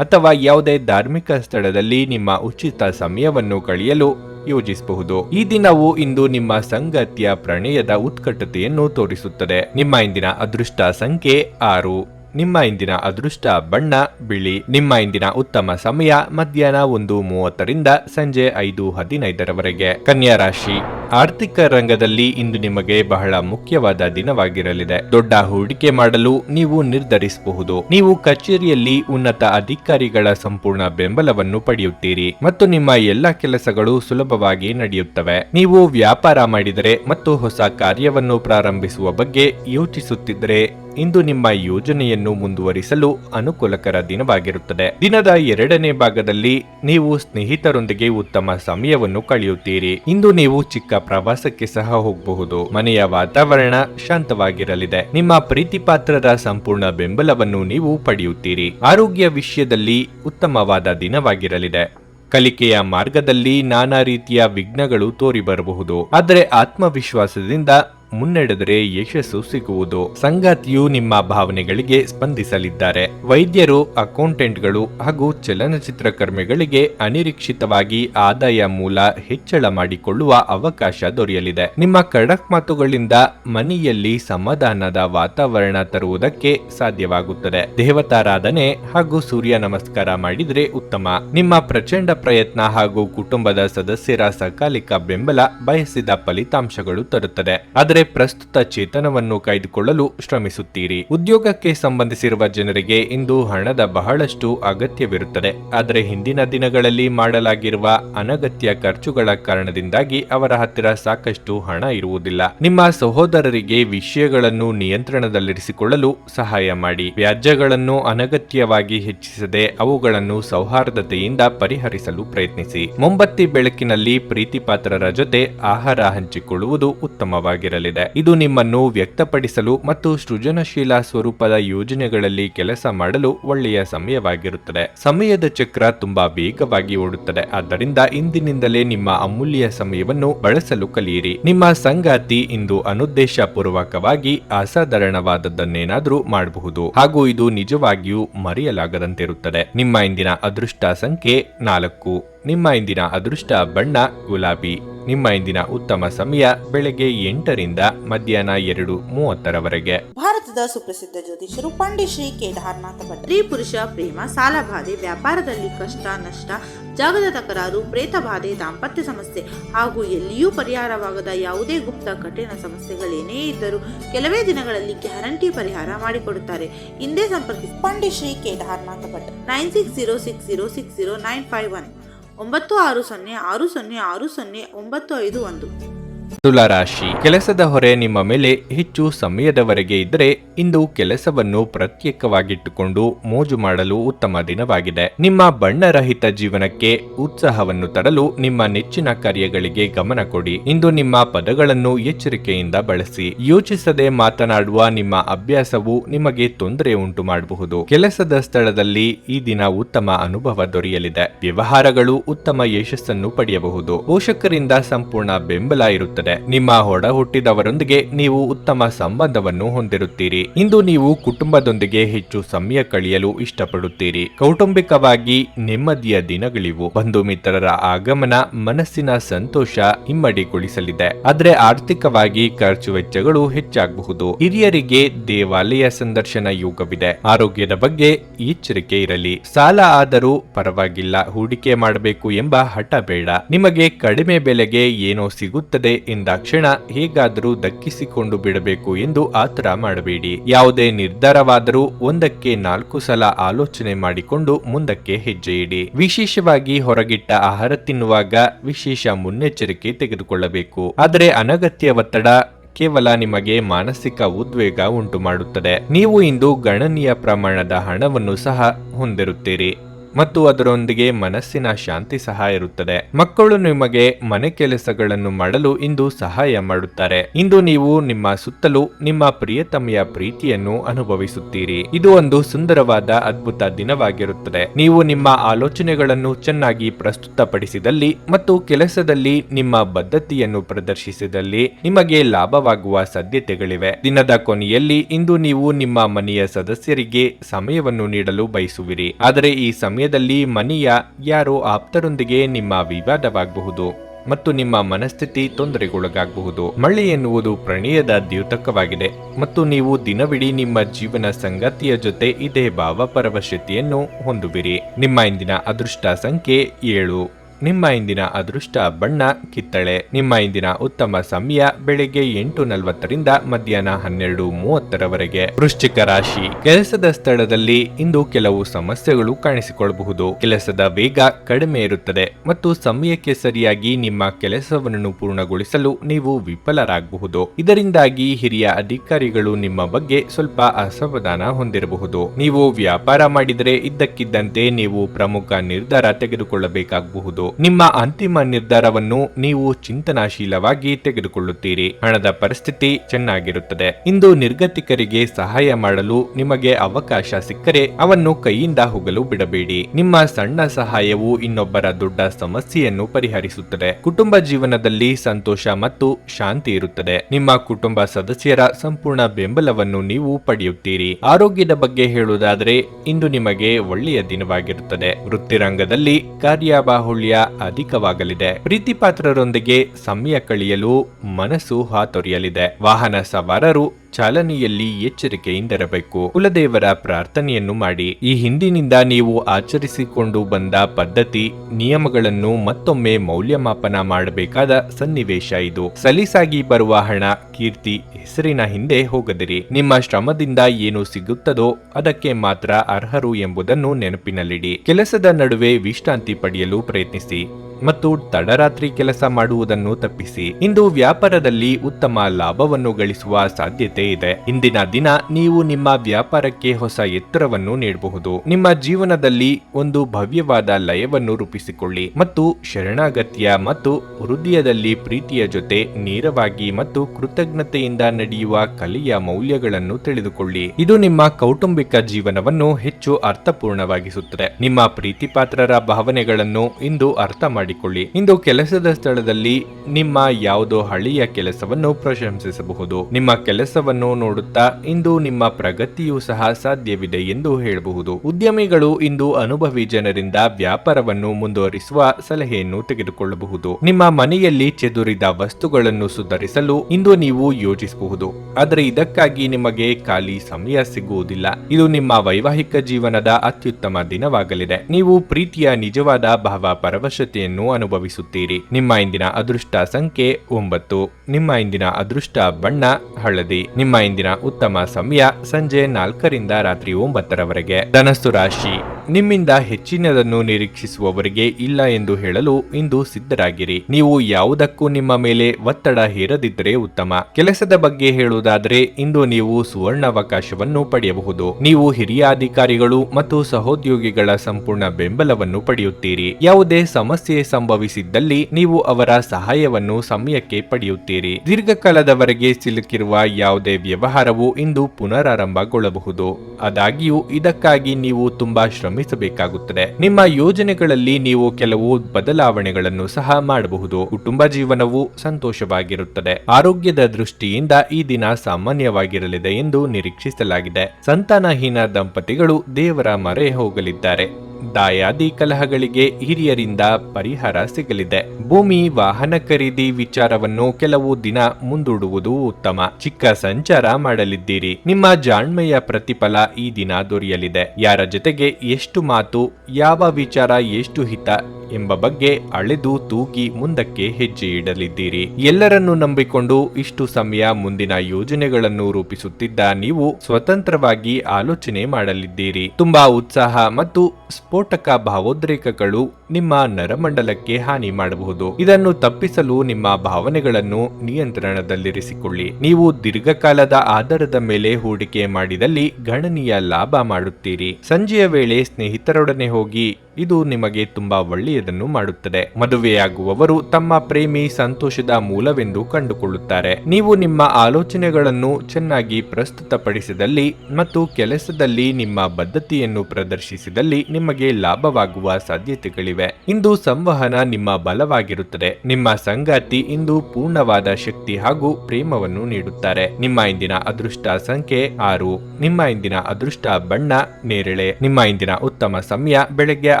ಅಥವಾ ಯಾವುದೇ ಧಾರ್ಮಿಕ ಸ್ಥಳದಲ್ಲಿ ನಿಮ್ಮ ಉಚಿತ ಸಮಯವನ್ನು ಕಳೆಯಲು ಯೋಜಿಸಬಹುದು. ಈ ದಿನವು ಇಂದು ನಿಮ್ಮ ಸಂಗತಿಯ ಪ್ರಣಯದ ಉತ್ಕಟತೆಯನ್ನು ತೋರಿಸುತ್ತದೆ. ನಿಮ್ಮ ಇಂದಿನ ಅದೃಷ್ಟ ಸಂಖ್ಯೆ ಆರು. ನಿಮ್ಮ ಇಂದಿನ ಅದೃಷ್ಟ ಬಣ್ಣ, ಬಿಳಿ. ನಿಮ್ಮ ಇಂದಿನ ಉತ್ತಮ ಸಮಯ ಮಧ್ಯಾಹ್ನ ಒಂದು ಮೂವತ್ತರಿಂದ ಸಂಜೆ ಐದು ಹದಿನೈದರವರೆಗೆ. ಕನ್ಯಾ ರಾಶಿ. ಆರ್ಥಿಕ ರಂಗದಲ್ಲಿ ಇಂದು ನಿಮಗೆ ಬಹಳ ಮುಖ್ಯವಾದ ದಿನವಾಗಿರಲಿದೆ. ದೊಡ್ಡ ಹೂಡಿಕೆ ಮಾಡಲು ನೀವು ನಿರ್ಧರಿಸಬಹುದು. ನೀವು ಕಚೇರಿಯಲ್ಲಿ ಉನ್ನತ ಅಧಿಕಾರಿಗಳ ಸಂಪೂರ್ಣ ಬೆಂಬಲವನ್ನು ಪಡೆಯುತ್ತೀರಿ ಮತ್ತು ನಿಮ್ಮ ಎಲ್ಲಾ ಕೆಲಸಗಳು ಸುಲಭವಾಗಿ ನಡೆಯುತ್ತವೆ. ನೀವು ವ್ಯಾಪಾರ ಮಾಡಿದರೆ ಮತ್ತು ಹೊಸ ಕಾರ್ಯವನ್ನು ಪ್ರಾರಂಭಿಸುವ ಬಗ್ಗೆ ಯೋಚಿಸುತ್ತಿದ್ದರೆ ಇಂದು ನಿಮ್ಮ ಯೋಜನೆಯನ್ನು ಮುಂದುವರಿಸಲು ಅನುಕೂಲಕರ ದಿನವಾಗಿರುತ್ತದೆ. ದಿನದ ಎರಡನೇ ಭಾಗದಲ್ಲಿ ನೀವು ಸ್ನೇಹಿತರೊಂದಿಗೆ ಉತ್ತಮ ಸಮಯವನ್ನು ಕಳೆಯುತ್ತೀರಿ. ಇಂದು ನೀವು ಚಿಕ್ಕ ಪ್ರವಾಸಕ್ಕೆ ಸಹ ಹೋಗಬಹುದು. ಮನೆಯ ವಾತಾವರಣ ಶಾಂತವಾಗಿರಲಿದೆ. ನಿಮ್ಮ ಪ್ರೀತಿಪಾತ್ರರ ಸಂಪೂರ್ಣ ಬೆಂಬಲವನ್ನು ನೀವು ಪಡೆಯುತ್ತೀರಿ. ಆರೋಗ್ಯ ವಿಷಯದಲ್ಲಿ ಉತ್ತಮವಾದ ದಿನವಾಗಿರಲಿದೆ. ಕಲಿಕೆಯ ಮಾರ್ಗದಲ್ಲಿ ನಾನಾ ರೀತಿಯ ವಿಘ್ನಗಳು ತೋರಿಬರಬಹುದು. ಆದರೆ ಆತ್ಮವಿಶ್ವಾಸದಿಂದ ಮುನ್ನಡೆದರೆ ಯಶಸ್ಸು ಸಿಗುವುದು. ಸಂಗಾತಿಯು ನಿಮ್ಮ ಭಾವನೆಗಳಿಗೆ ಸ್ಪಂದಿಸಲಿದ್ದಾರೆ. ವೈದ್ಯರು, ಅಕೌಂಟೆಂಟ್ಗಳು ಹಾಗೂ ಚಲನಚಿತ್ರಕರ್ಮಿಗಳಿಗೆ ಅನಿರೀಕ್ಷಿತವಾಗಿ ಆದಾಯ ಮೂಲ ಹೆಚ್ಚಳ ಮಾಡಿಕೊಳ್ಳುವ ಅವಕಾಶ ದೊರೆಯಲಿದೆ. ನಿಮ್ಮ ಖಡಕ್ ಮಾತುಗಳಿಂದ ಮನೆಯಲ್ಲಿ ಸಮಾಧಾನದ ವಾತಾವರಣ ತರುವುದಕ್ಕೆ ಸಾಧ್ಯವಾಗುತ್ತದೆ. ದೇವತಾರಾಧನೆ ಹಾಗೂ ಸೂರ್ಯ ನಮಸ್ಕಾರ ಮಾಡಿದರೆ ಉತ್ತಮ. ನಿಮ್ಮ ಪ್ರಚಂಡ ಪ್ರಯತ್ನ ಹಾಗೂ ಕುಟುಂಬದ ಸದಸ್ಯರ ಸಕಾಲಿಕ ಬೆಂಬಲ ಬಯಸಿದ ಫಲಿತಾಂಶಗಳು ತರುತ್ತದೆ. ಆದರೆ ಪ್ರಸ್ತುತ ಚೇತನವನ್ನು ಕಾಯ್ದುಕೊಳ್ಳಲು ಶ್ರಮಿಸುತ್ತೀರಿ. ಉದ್ಯೋಗಕ್ಕೆ ಸಂಬಂಧಿಸಿರುವ ಜನರಿಗೆ ಇಂದು ಹಣದ ಬಹಳಷ್ಟು ಅಗತ್ಯವಿರುತ್ತದೆ. ಆದರೆ ಹಿಂದಿನ ದಿನಗಳಲ್ಲಿ ಮಾಡಲಾಗಿರುವ ಅನಗತ್ಯ ಖರ್ಚುಗಳ ಕಾರಣದಿಂದಾಗಿ ಅವರ ಹತ್ತಿರ ಸಾಕಷ್ಟು ಹಣ ಇರುವುದಿಲ್ಲ. ನಿಮ್ಮ ಸಹೋದರರಿಗೆ ವಿಷಯಗಳನ್ನು ನಿಯಂತ್ರಣದಲ್ಲಿರಿಸಿಕೊಳ್ಳಲು ಸಹಾಯ ಮಾಡಿ. ವ್ಯಾಜ್ಯಗಳನ್ನು ಅನಗತ್ಯವಾಗಿ ಹೆಚ್ಚಿಸದೆ ಅವುಗಳನ್ನು ಸೌಹಾರ್ದತೆಯಿಂದ ಪರಿಹರಿಸಲು ಪ್ರಯತ್ನಿಸಿ. ಮೊಂಬತ್ತಿ ಬೆಳಕಿನಲ್ಲಿ ಪ್ರೀತಿಪಾತ್ರರ ಜೊತೆ ಆಹಾರ ಹಂಚಿಕೊಳ್ಳುವುದು ಉತ್ತಮವಾಗಿರಲಿದೆ ಇದು ನಿಮ್ಮನ್ನು ವ್ಯಕ್ತಪಡಿಸಲು ಮತ್ತು ಸೃಜನಶೀಲ ಸ್ವರೂಪದ ಯೋಜನೆಗಳಲ್ಲಿ ಕೆಲಸ ಮಾಡಲು ಒಳ್ಳೆಯ ಸಮಯವಾಗಿರುತ್ತದೆ. ಸಮಯದ ಚಕ್ರ ತುಂಬಾ ವೇಗವಾಗಿ ಓಡುತ್ತದೆ. ಆದ್ದರಿಂದ ಇಂದಿನಿಂದಲೇ ನಿಮ್ಮ ಅಮೂಲ್ಯ ಸಮಯವನ್ನು ಬಳಸಲು ಕಲಿಯಿರಿ. ನಿಮ್ಮ ಸಂಗಾತಿ ಇಂದು ಅನುದ್ದೇಶ ಪೂರ್ವಕವಾಗಿ ಅಸಾಧಾರಣವಾದದ್ದನ್ನೇನಾದರೂ ಮಾಡಬಹುದು. ಹಾಗೂ ಇದು ನಿಜವಾಗಿಯೂ ಮರೆಯಲಾಗದಂತಿರುತ್ತದೆ. ನಿಮ್ಮ ಇಂದಿನ ಅದೃಷ್ಟ ಸಂಖ್ಯೆ ನಾಲ್ಕು. ನಿಮ್ಮ ಇಂದಿನ ಅದೃಷ್ಟ ಬಣ್ಣ ಗುಲಾಬಿ. ನಿಮ್ಮ ಇಂದಿನ ಉತ್ತಮ ಸಮಯ ಬೆಳಗ್ಗೆ ಎಂಟರಿಂದ ಮಧ್ಯಾಹ್ನ ಎರಡು ಮೂವತ್ತರವರೆಗೆ. ಭಾರತದ ಸುಪ್ರಸಿದ್ಧ ಜ್ಯೋತಿಷರು ಪಂಡಿತ್ ಶ್ರೀ ಕೇದಾರನಾಥ ಭಟ್. ಸ್ತ್ರೀ ಪುರುಷ ಪ್ರೇಮ ಸಾಲ ಬಾಧೆ ವ್ಯಾಪಾರದಲ್ಲಿ ಕಷ್ಟ ನಷ್ಟ ಜಾಗದ ತಕರಾರು ಪ್ರೇತ ಬಾಧೆ ದಾಂಪತ್ಯ ಸಮಸ್ಯೆ ಹಾಗೂ ಎಲ್ಲಿಯೂ ಪರಿಹಾರವಾಗದ ಯಾವುದೇ ಗುಪ್ತ ಕಠಿಣ ಸಮಸ್ಯೆಗಳೇನೇ ಇದ್ದರೂ ಕೆಲವೇ ದಿನಗಳಲ್ಲಿ ಗ್ಯಾರಂಟಿ ಪರಿಹಾರ ಮಾಡಿಕೊಡುತ್ತಾರೆ. ಹಿಂದೆ ಸಂಪರ್ಕಿಸಿ. Pandit Shri Kedarnath Bhat. Nine six zero six zero six zero nine five one. ಒಂಬತ್ತು ಆರು ಸೊನ್ನೆ ಆರು ಸೊನ್ನೆ ಆರು ಸೊನ್ನೆ ಒಂಬತ್ತು ಐದು ಒಂದು. ತುಲಾ ರಾಶಿ ಕೆಲಸದ ಹೊರೆ ನಿಮ್ಮ ಮೇಲೆ ಹೆಚ್ಚು ಸಮಯದವರೆಗೆ ಇದ್ದರೆ ಇಂದು ಕೆಲಸವನ್ನು ಪ್ರತ್ಯೇಕವಾಗಿಟ್ಟುಕೊಂಡು ಮೋಜು ಮಾಡಲು ಉತ್ತಮ ದಿನವಾಗಿದೆ. ನಿಮ್ಮ ಬಣ್ಣರಹಿತ ಜೀವನಕ್ಕೆ ಉತ್ಸಾಹವನ್ನು ತರಲು ನಿಮ್ಮ ನೆಚ್ಚಿನ ಕಾರ್ಯಗಳಿಗೆ ಗಮನ ಕೊಡಿ. ಇಂದು ನಿಮ್ಮ ಪದಗಳನ್ನು ಎಚ್ಚರಿಕೆಯಿಂದ ಬಳಸಿ. ಯೋಚಿಸದೆ ಮಾತನಾಡುವ ನಿಮ್ಮ ಅಭ್ಯಾಸವು ನಿಮಗೆ ತೊಂದರೆ ಉಂಟು ಮಾಡಬಹುದು. ಕೆಲಸದ ಸ್ಥಳದಲ್ಲಿ ಈ ದಿನ ಉತ್ತಮ ಅನುಭವ ದೊರೆಯಲಿದೆ. ವ್ಯವಹಾರಗಳು ಉತ್ತಮ ಯಶಸ್ಸನ್ನು ಪಡೆಯಬಹುದು. ಪೋಷಕರಿಂದ ಸಂಪೂರ್ಣ ಬೆಂಬಲ ಇರುತ್ತದೆ. ನಿಮ್ಮ ಹೊಡ ಹುಟ್ಟಿದವರೊಂದಿಗೆ ನೀವು ಉತ್ತಮ ಸಂಬಂಧವನ್ನು ಹೊಂದಿರುತ್ತೀರಿ. ಇಂದು ನೀವು ಕುಟುಂಬದೊಂದಿಗೆ ಹೆಚ್ಚು ಸಮಯ ಕಳೆಯಲು ಇಷ್ಟಪಡುತ್ತೀರಿ. ಕೌಟುಂಬಿಕವಾಗಿ ನೆಮ್ಮದಿಯ ದಿನಗಳಿವು. ಬಂಧು ಮಿತ್ರರ ಆಗಮನ ಮನಸ್ಸಿನ ಸಂತೋಷ ಇಮ್ಮಡಿಗೊಳಿಸಲಿದೆ ಆದರೆ ಆರ್ಥಿಕವಾಗಿ ಖರ್ಚು ವೆಚ್ಚಗಳು ಹೆಚ್ಚಾಗಬಹುದು. ಹಿರಿಯರಿಗೆ ದೇವಾಲಯ ಸಂದರ್ಶನ ಯೋಗವಿದೆ. ಆರೋಗ್ಯದ ಬಗ್ಗೆ ಎಚ್ಚರಿಕೆ ಇರಲಿ. ಸಾಲ ಆದರೂ ಪರವಾಗಿಲ್ಲ. ಹೂಡಿಕೆ ಮಾಡಬೇಕು ಎಂಬ ಹಠ ಬೇಡ. ನಿಮಗೆ ಕಡಿಮೆ ಬೆಲೆಗೆ ಏನೋ ಸಿಗುತ್ತದೆ ಎಂದಾಕ್ಷಣ ಹೇಗಾದರೂ ದಕ್ಕಿಸಿಕೊಂಡು ಬಿಡಬೇಕು ಎಂದು ಆತರ ಮಾಡಬೇಡಿ. ಯಾವುದೇ ನಿರ್ಧಾರವಾದರೂ ಒಂದಕ್ಕೆ ನಾಲ್ಕು ಸಲ ಆಲೋಚನೆ ಮಾಡಿಕೊಂಡು ಮುಂದಕ್ಕೆ ಹೆಜ್ಜೆ ಇಡಿ. ವಿಶೇಷವಾಗಿ ಹೊರಗಿಟ್ಟ ಆಹಾರ ತಿನ್ನುವಾಗ ವಿಶೇಷ ಮುನ್ನೆಚ್ಚರಿಕೆ ತೆಗೆದುಕೊಳ್ಳಬೇಕು. ಆದರೆ ಅನಗತ್ಯ ಒತ್ತಡ ಕೇವಲ ನಿಮಗೆ ಮಾನಸಿಕ ಉದ್ವೇಗ ಉಂಟು ಮಾಡುತ್ತದೆ ನೀವು ಇಂದು ಗಣನೀಯ ಪ್ರಮಾಣದ ಹಣವನ್ನು ಸಹ ಹೊಂದಿರುತ್ತೀರಿ. ಮತ್ತು ಅದರೊಂದಿಗೆ ಮನಸ್ಸಿನ ಶಾಂತಿ ಸಹ ಇರುತ್ತದೆ. ಮಕ್ಕಳು ನಿಮಗೆ ಮನೆ ಕೆಲಸಗಳನ್ನು ಮಾಡಲು ಇಂದು ಸಹಾಯ ಮಾಡುತ್ತಾರೆ. ಇಂದು ನೀವು ನಿಮ್ಮ ಸುತ್ತಲೂ ನಿಮ್ಮ ಪ್ರಿಯತಮೆಯ ಪ್ರೀತಿಯನ್ನು ಅನುಭವಿಸುತ್ತೀರಿ. ಇದು ಒಂದು ಸುಂದರವಾದ ಅದ್ಭುತ ದಿನವಾಗಿರುತ್ತದೆ. ನೀವು ನಿಮ್ಮ ಆಲೋಚನೆಗಳನ್ನು ಚೆನ್ನಾಗಿ ಪ್ರಸ್ತುತಪಡಿಸಿದಲ್ಲಿ ಮತ್ತು ಕೆಲಸದಲ್ಲಿ ನಿಮ್ಮ ಬದ್ಧತೆಯನ್ನು ಪ್ರದರ್ಶಿಸಿದಲ್ಲಿ ನಿಮಗೆ ಲಾಭವಾಗುವ ಸಾಧ್ಯತೆಗಳಿವೆ. ದಿನದ ಕೊನೆಯಲ್ಲಿ ಇಂದು ನೀವು ನಿಮ್ಮ ಮನೆಯ ಸದಸ್ಯರಿಗೆ ಸಮಯವನ್ನು ನೀಡಲು ಬಯಸುವಿರಿ. ಆದರೆ ಈ ಸಮಯದಲ್ಲಿ ಮನೆಯ ಯಾರೋ ಆಪ್ತರೊಂದಿಗೆ ನಿಮ್ಮ ವಿವಾದವಾಗಬಹುದು ಮತ್ತು ನಿಮ್ಮ ಮನಸ್ಥಿತಿ ತೊಂದರೆಗೊಳಗಾಗಬಹುದು. ಮಳೆ ಎನ್ನುವುದು ಪ್ರಣಯದ ದ್ಯೋತಕವಾಗಿದೆ ಮತ್ತು ನೀವು ದಿನವಿಡೀ ನಿಮ್ಮ ಜೀವನ ಸಂಗತಿಯ ಜೊತೆ ಇದೇ ಭಾವಪರವಶತೆಯನ್ನು ಹೊಂದುವಿರಿ. ನಿಮ್ಮ ಇಂದಿನ ಅದೃಷ್ಟ ಸಂಖ್ಯೆ ಏಳು. ನಿಮ್ಮ ಇಂದಿನ ಅದೃಷ್ಟ ಬಣ್ಣ, ಕಿತ್ತಳೆ. ನಿಮ್ಮ ಇಂದಿನ ಉತ್ತಮ ಸಮಯ ಬೆಳಿಗ್ಗೆ ಎಂಟು ನಲವತ್ತರಿಂದ ಮಧ್ಯಾಹ್ನ ಹನ್ನೆರಡು ಮೂವತ್ತರವರೆಗೆ. ವೃಶ್ಚಿಕ ರಾಶಿ. ಕೆಲಸದ ಸ್ಥಳದಲ್ಲಿ ಇಂದು ಕೆಲವು ಸಮಸ್ಯೆಗಳು ಕಾಣಿಸಿಕೊಳ್ಳಬಹುದು. ಕೆಲಸದ ವೇಗ ಕಡಿಮೆ ಇರುತ್ತದೆ ಮತ್ತು ಸಮಯಕ್ಕೆ ಸರಿಯಾಗಿ ನಿಮ್ಮ ಕೆಲಸವನ್ನು ಪೂರ್ಣಗೊಳಿಸಲು ನೀವು ವಿಫಲರಾಗಬಹುದು. ಇದರಿಂದಾಗಿ ಹಿರಿಯ ಅಧಿಕಾರಿಗಳು ನಿಮ್ಮ ಬಗ್ಗೆ ಸ್ವಲ್ಪ ಅಸಮಾಧಾನ ಹೊಂದಿರಬಹುದು. ನೀವು ವ್ಯಾಪಾರ ಮಾಡಿದರೆ ಇದ್ದಕ್ಕಿದ್ದಂತೆ ನೀವು ಪ್ರಮುಖ ನಿರ್ಧಾರ ತೆಗೆದುಕೊಳ್ಳಬೇಕಾಗಬಹುದು. ನಿಮ್ಮ ಅಂತಿಮ ನಿರ್ಧಾರವನ್ನು ನೀವು ಚಿಂತನಾಶೀಲವಾಗಿ ತೆಗೆದುಕೊಳ್ಳುತ್ತೀರಿ. ಹಣದ ಪರಿಸ್ಥಿತಿ ಚೆನ್ನಾಗಿರುತ್ತದೆ. ಇಂದು ನಿರ್ಗತಿಕರಿಗೆ ಸಹಾಯ ಮಾಡಲು ನಿಮಗೆ ಅವಕಾಶ ಸಿಕ್ಕರೆ ಅವನ್ನು ಕೈಯಿಂದ ಹೋಗಲು ಬಿಡಬೇಡಿ. ನಿಮ್ಮ ಸಣ್ಣ ಸಹಾಯವು ಇನ್ನೊಬ್ಬರ ದೊಡ್ಡ ಸಮಸ್ಯೆಯನ್ನು ಪರಿಹರಿಸುತ್ತದೆ. ಕುಟುಂಬ ಜೀವನದಲ್ಲಿ ಸಂತೋಷ ಮತ್ತು ಶಾಂತಿ ಇರುತ್ತದೆ. ನಿಮ್ಮ ಕುಟುಂಬ ಸದಸ್ಯರ ಸಂಪೂರ್ಣ ಬೆಂಬಲವನ್ನು ನೀವು ಪಡೆಯುತ್ತೀರಿ. ಆರೋಗ್ಯದ ಬಗ್ಗೆ ಹೇಳುವುದಾದರೆ ಇಂದು ನಿಮಗೆ ಒಳ್ಳೆಯ ದಿನವಾಗಿರುತ್ತದೆ. ವೃತ್ತಿರಂಗದಲ್ಲಿ ಕಾರ್ಯಬಾಹುಳ್ಯ ಅಧಿಕವಾಗಲಿದೆ. ಪ್ರೀತಿಪಾತ್ರರೊಂದಿಗೆ ಸಮಯ ಕಳೆಯಲು ಮನಸ್ಸು ಹಾತೊರೆಯಲಿದೆ. ವಾಹನ ಸವಾರರು ಚಾಲನೆಯಲ್ಲಿ ಎಚ್ಚರಿಕೆಯಿಂದಿರಬೇಕು. ಕುಲದೇವರ ಪ್ರಾರ್ಥನೆಯನ್ನು ಮಾಡಿ. ಈ ಹಿಂದಿನಿಂದ ನೀವು ಆಚರಿಸಿಕೊಂಡು ಬಂದ ಪದ್ಧತಿ, ನಿಯಮಗಳನ್ನು ಮತ್ತೊಮ್ಮೆ ಮೌಲ್ಯಮಾಪನ ಮಾಡಬೇಕಾದ ಸನ್ನಿವೇಶ ಇದು. ಸಲೀಸಾಗಿ ಬರುವ ಹಣ, ಕೀರ್ತಿ, ಹೆಸರಿನ ಹಿಂದೆ ಹೋಗದಿರಿ. ನಿಮ್ಮ ಶ್ರಮದಿಂದ ಏನು ಸಿಗುತ್ತದೋ ಅದಕ್ಕೆ ಮಾತ್ರ ಅರ್ಹರು ಎಂಬುದನ್ನು ನೆನಪಿನಲ್ಲಿಡಿ. ಕೆಲಸದ ನಡುವೆ ವಿಶ್ರಾಂತಿ ಪಡೆಯಲು ಪ್ರಯತ್ನಿಸಿ. ಮತ್ತು ತಡರಾತ್ರಿ ಕೆಲಸ ಮಾಡುವುದನ್ನು ತಪ್ಪಿಸಿ. ಇಂದು ವ್ಯಾಪಾರದಲ್ಲಿ ಉತ್ತಮ ಲಾಭವನ್ನು ಗಳಿಸುವ ಸಾಧ್ಯತೆ ಇದೆ. ಇಂದಿನ ದಿನ ನೀವು ನಿಮ್ಮ ವ್ಯಾಪಾರಕ್ಕೆ ಹೊಸ ಎತ್ತರವನ್ನು ನೀಡಬಹುದು. ನಿಮ್ಮ ಜೀವನದಲ್ಲಿ ಒಂದು ಭವ್ಯವಾದ ಲಯವನ್ನು ರೂಪಿಸಿಕೊಳ್ಳಿ ಮತ್ತು ಶರಣಾಗತಿಯ ಮತ್ತು ಹೃದಯದಲ್ಲಿ ಪ್ರೀತಿಯ ಜೊತೆ ನೇರವಾಗಿ ಮತ್ತು ಕೃತಜ್ಞತೆಯಿಂದ ನಡೆಯುವ ಕಲೆಯ ಮೌಲ್ಯಗಳನ್ನು ತಿಳಿದುಕೊಳ್ಳಿ. ಇದು ನಿಮ್ಮ ಕೌಟುಂಬಿಕ ಜೀವನವನ್ನು ಹೆಚ್ಚು ಅರ್ಥಪೂರ್ಣವಾಗಿಸುತ್ತದೆ. ನಿಮ್ಮ ಪ್ರೀತಿಪಾತ್ರರ ಭಾವನೆಗಳನ್ನು ಇಂದು ಅರ್ಥ ಮಾಡಿ ಮಾಡಿಕೊಳ್ಳಿ. ಇಂದು ಕೆಲಸದ ಸ್ಥಳದಲ್ಲಿ ನಿಮ್ಮ ಯಾವುದೋ ಹಳೆಯ ಕೆಲಸವನ್ನು ಪ್ರಶಂಸಿಸಬಹುದು. ನಿಮ್ಮ ಕೆಲಸವನ್ನು ನೋಡುತ್ತಾ ಇಂದು ನಿಮ್ಮ ಪ್ರಗತಿಯೂ ಸಹ ಸಾಧ್ಯವಿದೆ ಎಂದು ಹೇಳಬಹುದು. ಉದ್ಯಮಿಗಳು ಇಂದು ಅನುಭವಿ ಜನರಿಂದ ವ್ಯಾಪಾರವನ್ನು ಮುಂದುವರಿಸುವ ಸಲಹೆಯನ್ನು ತೆಗೆದುಕೊಳ್ಳಬಹುದು. ನಿಮ್ಮ ಮನೆಯಲ್ಲಿ ಚೆದುರಿದ ವಸ್ತುಗಳನ್ನು ಸುಧಾರಿಸಲು ಇಂದು ನೀವು ಯೋಚಿಸಬಹುದು ಆದರೆ ಇದಕ್ಕಾಗಿ ನಿಮಗೆ ಖಾಲಿ ಸಮಯ ಸಿಗುವುದಿಲ್ಲ. ಇದು ನಿಮ್ಮ ವೈವಾಹಿಕ ಜೀವನದ ಅತ್ಯುತ್ತಮ ದಿನವಾಗಲಿದೆ. ನೀವು ಪ್ರೀತಿಯ ನಿಜವಾದ ಭಾವ ಪರವಶತೆಯನ್ನು ಅನುಭವಿಸುತ್ತೀರಿ. ನಿಮ್ಮ ಇಂದಿನ ಅದೃಷ್ಟ ಸಂಖ್ಯೆ ಒಂಬತ್ತು. ನಿಮ್ಮ ಇಂದಿನ ಅದೃಷ್ಟ ಬಣ್ಣ ಹಳದಿ. ನಿಮ್ಮ ಇಂದಿನ ಉತ್ತಮ ಸಮಯ ಸಂಜೆ ನಾಲ್ಕರಿಂದ ರಾತ್ರಿ ಒಂಬತ್ತರವರೆಗೆ. ಧನಸ್ಸು ರಾಶಿ. ನಿಮ್ಮಿಂದ ಹೆಚ್ಚಿನದನ್ನು ನಿರೀಕ್ಷಿಸುವವರಿಗೆ ಇಲ್ಲ ಎಂದು ಹೇಳಲು ಇಂದು ಸಿದ್ಧರಾಗಿರಿ. ನೀವು ಯಾವುದಕ್ಕೂ ನಿಮ್ಮ ಮೇಲೆ ಒತ್ತಡ ಹೇರದಿದ್ದರೆ ಉತ್ತಮ. ಕೆಲಸದ ಬಗ್ಗೆ ಹೇಳುವುದಾದರೆ ಇಂದು ನೀವು ಸುವರ್ಣಾವಕಾಶವನ್ನು ಪಡೆಯಬಹುದು. ನೀವು ಹಿರಿಯ ಅಧಿಕಾರಿಗಳು ಮತ್ತು ಸಹೋದ್ಯೋಗಿಗಳ ಸಂಪೂರ್ಣ ಬೆಂಬಲವನ್ನು ಪಡೆಯುತ್ತೀರಿ. ಯಾವುದೇ ಸಮಸ್ಯೆ ಸಂಭವಿಸಿದ್ದಲ್ಲಿ ನೀವು ಅವರ ಸಹಾಯವನ್ನು ಸಮಯಕ್ಕೆ ಪಡೆಯುತ್ತೀರಿ. ದೀರ್ಘಕಾಲದವರೆಗೆ ಸಿಲುಕಿರುವ ಯಾವುದೇ ವ್ಯವಹಾರವು ಇಂದು ಪುನರಾರಂಭಗೊಳ್ಳಬಹುದು. ಆದಾಗ್ಯೂ, ಇದಕ್ಕಾಗಿ ನೀವು ತುಂಬಾ ಶ್ರಮಿಸಬೇಕಾಗುತ್ತದೆ. ನಿಮ್ಮ ಯೋಜನೆಗಳಲ್ಲಿ ನೀವು ಕೆಲವು ಬದಲಾವಣೆಗಳನ್ನು ಸಹ ಮಾಡಬಹುದು. ಕುಟುಂಬ ಜೀವನವು ಸಂತೋಷವಾಗಿರುತ್ತದೆ. ಆರೋಗ್ಯದ ದೃಷ್ಟಿಯಿಂದ ಈ ದಿನ ಸಾಮಾನ್ಯವಾಗಿರಲಿದೆ ಎಂದು ನಿರೀಕ್ಷಿಸಲಾಗಿದೆ. ಸಂತಾನಹೀನ ದಂಪತಿಗಳು ದೇವರ ಮರೆ ಹೋಗಲಿದ್ದಾರೆ. ದಾಯಾದಿ ಕಲಹಗಳಿಗೆ ಹಿರಿಯರಿಂದ ಪರಿಹಾರ ಸಿಗಲಿದೆ. ಭೂಮಿ, ವಾಹನ ಖರೀದಿ ವಿಚಾರವನ್ನು ಕೆಲವು ದಿನ ಮುಂದೂಡುವುದು ಉತ್ತಮ. ಚಿಕ್ಕ ಸಂಚಾರ ಮಾಡಲಿದ್ದೀರಿ. ನಿಮ್ಮ ಜಾಣ್ಮೆಯ ಪ್ರತಿಫಲ ಈ ದಿನ ದೊರೆಯಲಿದೆ. ಯಾರ ಜೊತೆಗೆ ಎಷ್ಟು ಮಾತು, ಯಾವ ವಿಚಾರ ಎಷ್ಟು ಹಿತ ಎಂಬ ಬಗ್ಗೆ ಅಳೆದು ತೂಗಿ ಮುಂದಕ್ಕೆ ಹೆಜ್ಜೆ ಇಡಲಿದ್ದೀರಿ. ಎಲ್ಲರನ್ನು ನಂಬಿಕೊಂಡು ಇಷ್ಟು ಸಮಯ ಮುಂದಿನ ಯೋಜನೆಗಳನ್ನು ರೂಪಿಸುತ್ತಿದ್ದ ನೀವು ಸ್ವತಂತ್ರವಾಗಿ ಆಲೋಚನೆ ಮಾಡಲಿದ್ದೀರಿ. ತುಂಬಾ ಉತ್ಸಾಹ ಮತ್ತು ಸ್ಫೋಟಕ ಭಾವೋದ್ರೇಕಗಳು ನಿಮ್ಮ ನರಮಂಡಲಕ್ಕೆ ಹಾನಿ ಮಾಡಬಹುದು. ಇದನ್ನು ತಪ್ಪಿಸಲು ನಿಮ್ಮ ಭಾವನೆಗಳನ್ನು ನಿಯಂತ್ರಣದಲ್ಲಿರಿಸಿಕೊಳ್ಳಿ. ನೀವು ದೀರ್ಘಕಾಲದ ಆಧಾರದ ಮೇಲೆ ಹೂಡಿಕೆ ಮಾಡಿದಲ್ಲಿ ಗಣನೀಯ ಲಾಭ ಮಾಡುತ್ತೀರಿ. ಸಂಜೆಯ ವೇಳೆ ಸ್ನೇಹಿತರೊಡನೆ ಹೋಗಿ ಇದು ನಿಮಗೆ ತುಂಬಾ ಒಳ್ಳೆಯದನ್ನು ಮಾಡುತ್ತದೆ. ಮದುವೆಯಾಗುವವರು ತಮ್ಮ ಪ್ರೇಮಿ ಸಂತೋಷದ ಮೂಲವೆಂದು ಕಂಡುಕೊಳ್ಳುತ್ತಾರೆ. ನೀವು ನಿಮ್ಮ ಆಲೋಚನೆಗಳನ್ನು ಚೆನ್ನಾಗಿ ಪ್ರಸ್ತುತಪಡಿಸಿದಲ್ಲಿ ಮತ್ತು ಕೆಲಸದಲ್ಲಿ ನಿಮ್ಮ ಬದ್ಧತೆಯನ್ನು ಪ್ರದರ್ಶಿಸಿದಲ್ಲಿ ನಿಮಗೆ ಲಾಭವಾಗುವ ಸಾಧ್ಯತೆಗಳಿವೆ. ಇಂದು ಸಂವಹನ ನಿಮ್ಮ ಬಲವಾಗಿರುತ್ತದೆ. ನಿಮ್ಮ ಸಂಗಾತಿ ಇಂದು ಪೂರ್ಣವಾದ ಶಕ್ತಿ ಹಾಗೂ ಪ್ರೇಮವನ್ನು ನೀಡುತ್ತಾರೆ. ನಿಮ್ಮ ಇಂದಿನ ಅದೃಷ್ಟ ಸಂಖ್ಯೆ ಆರು. ನಿಮ್ಮ ಇಂದಿನ ಅದೃಷ್ಟ ಬಣ್ಣ, ನೇರಳೆ. ನಿಮ್ಮ ಇಂದಿನ ಉತ್ತಮ ಸಮಯ, ಬೆಳಗ್ಗೆ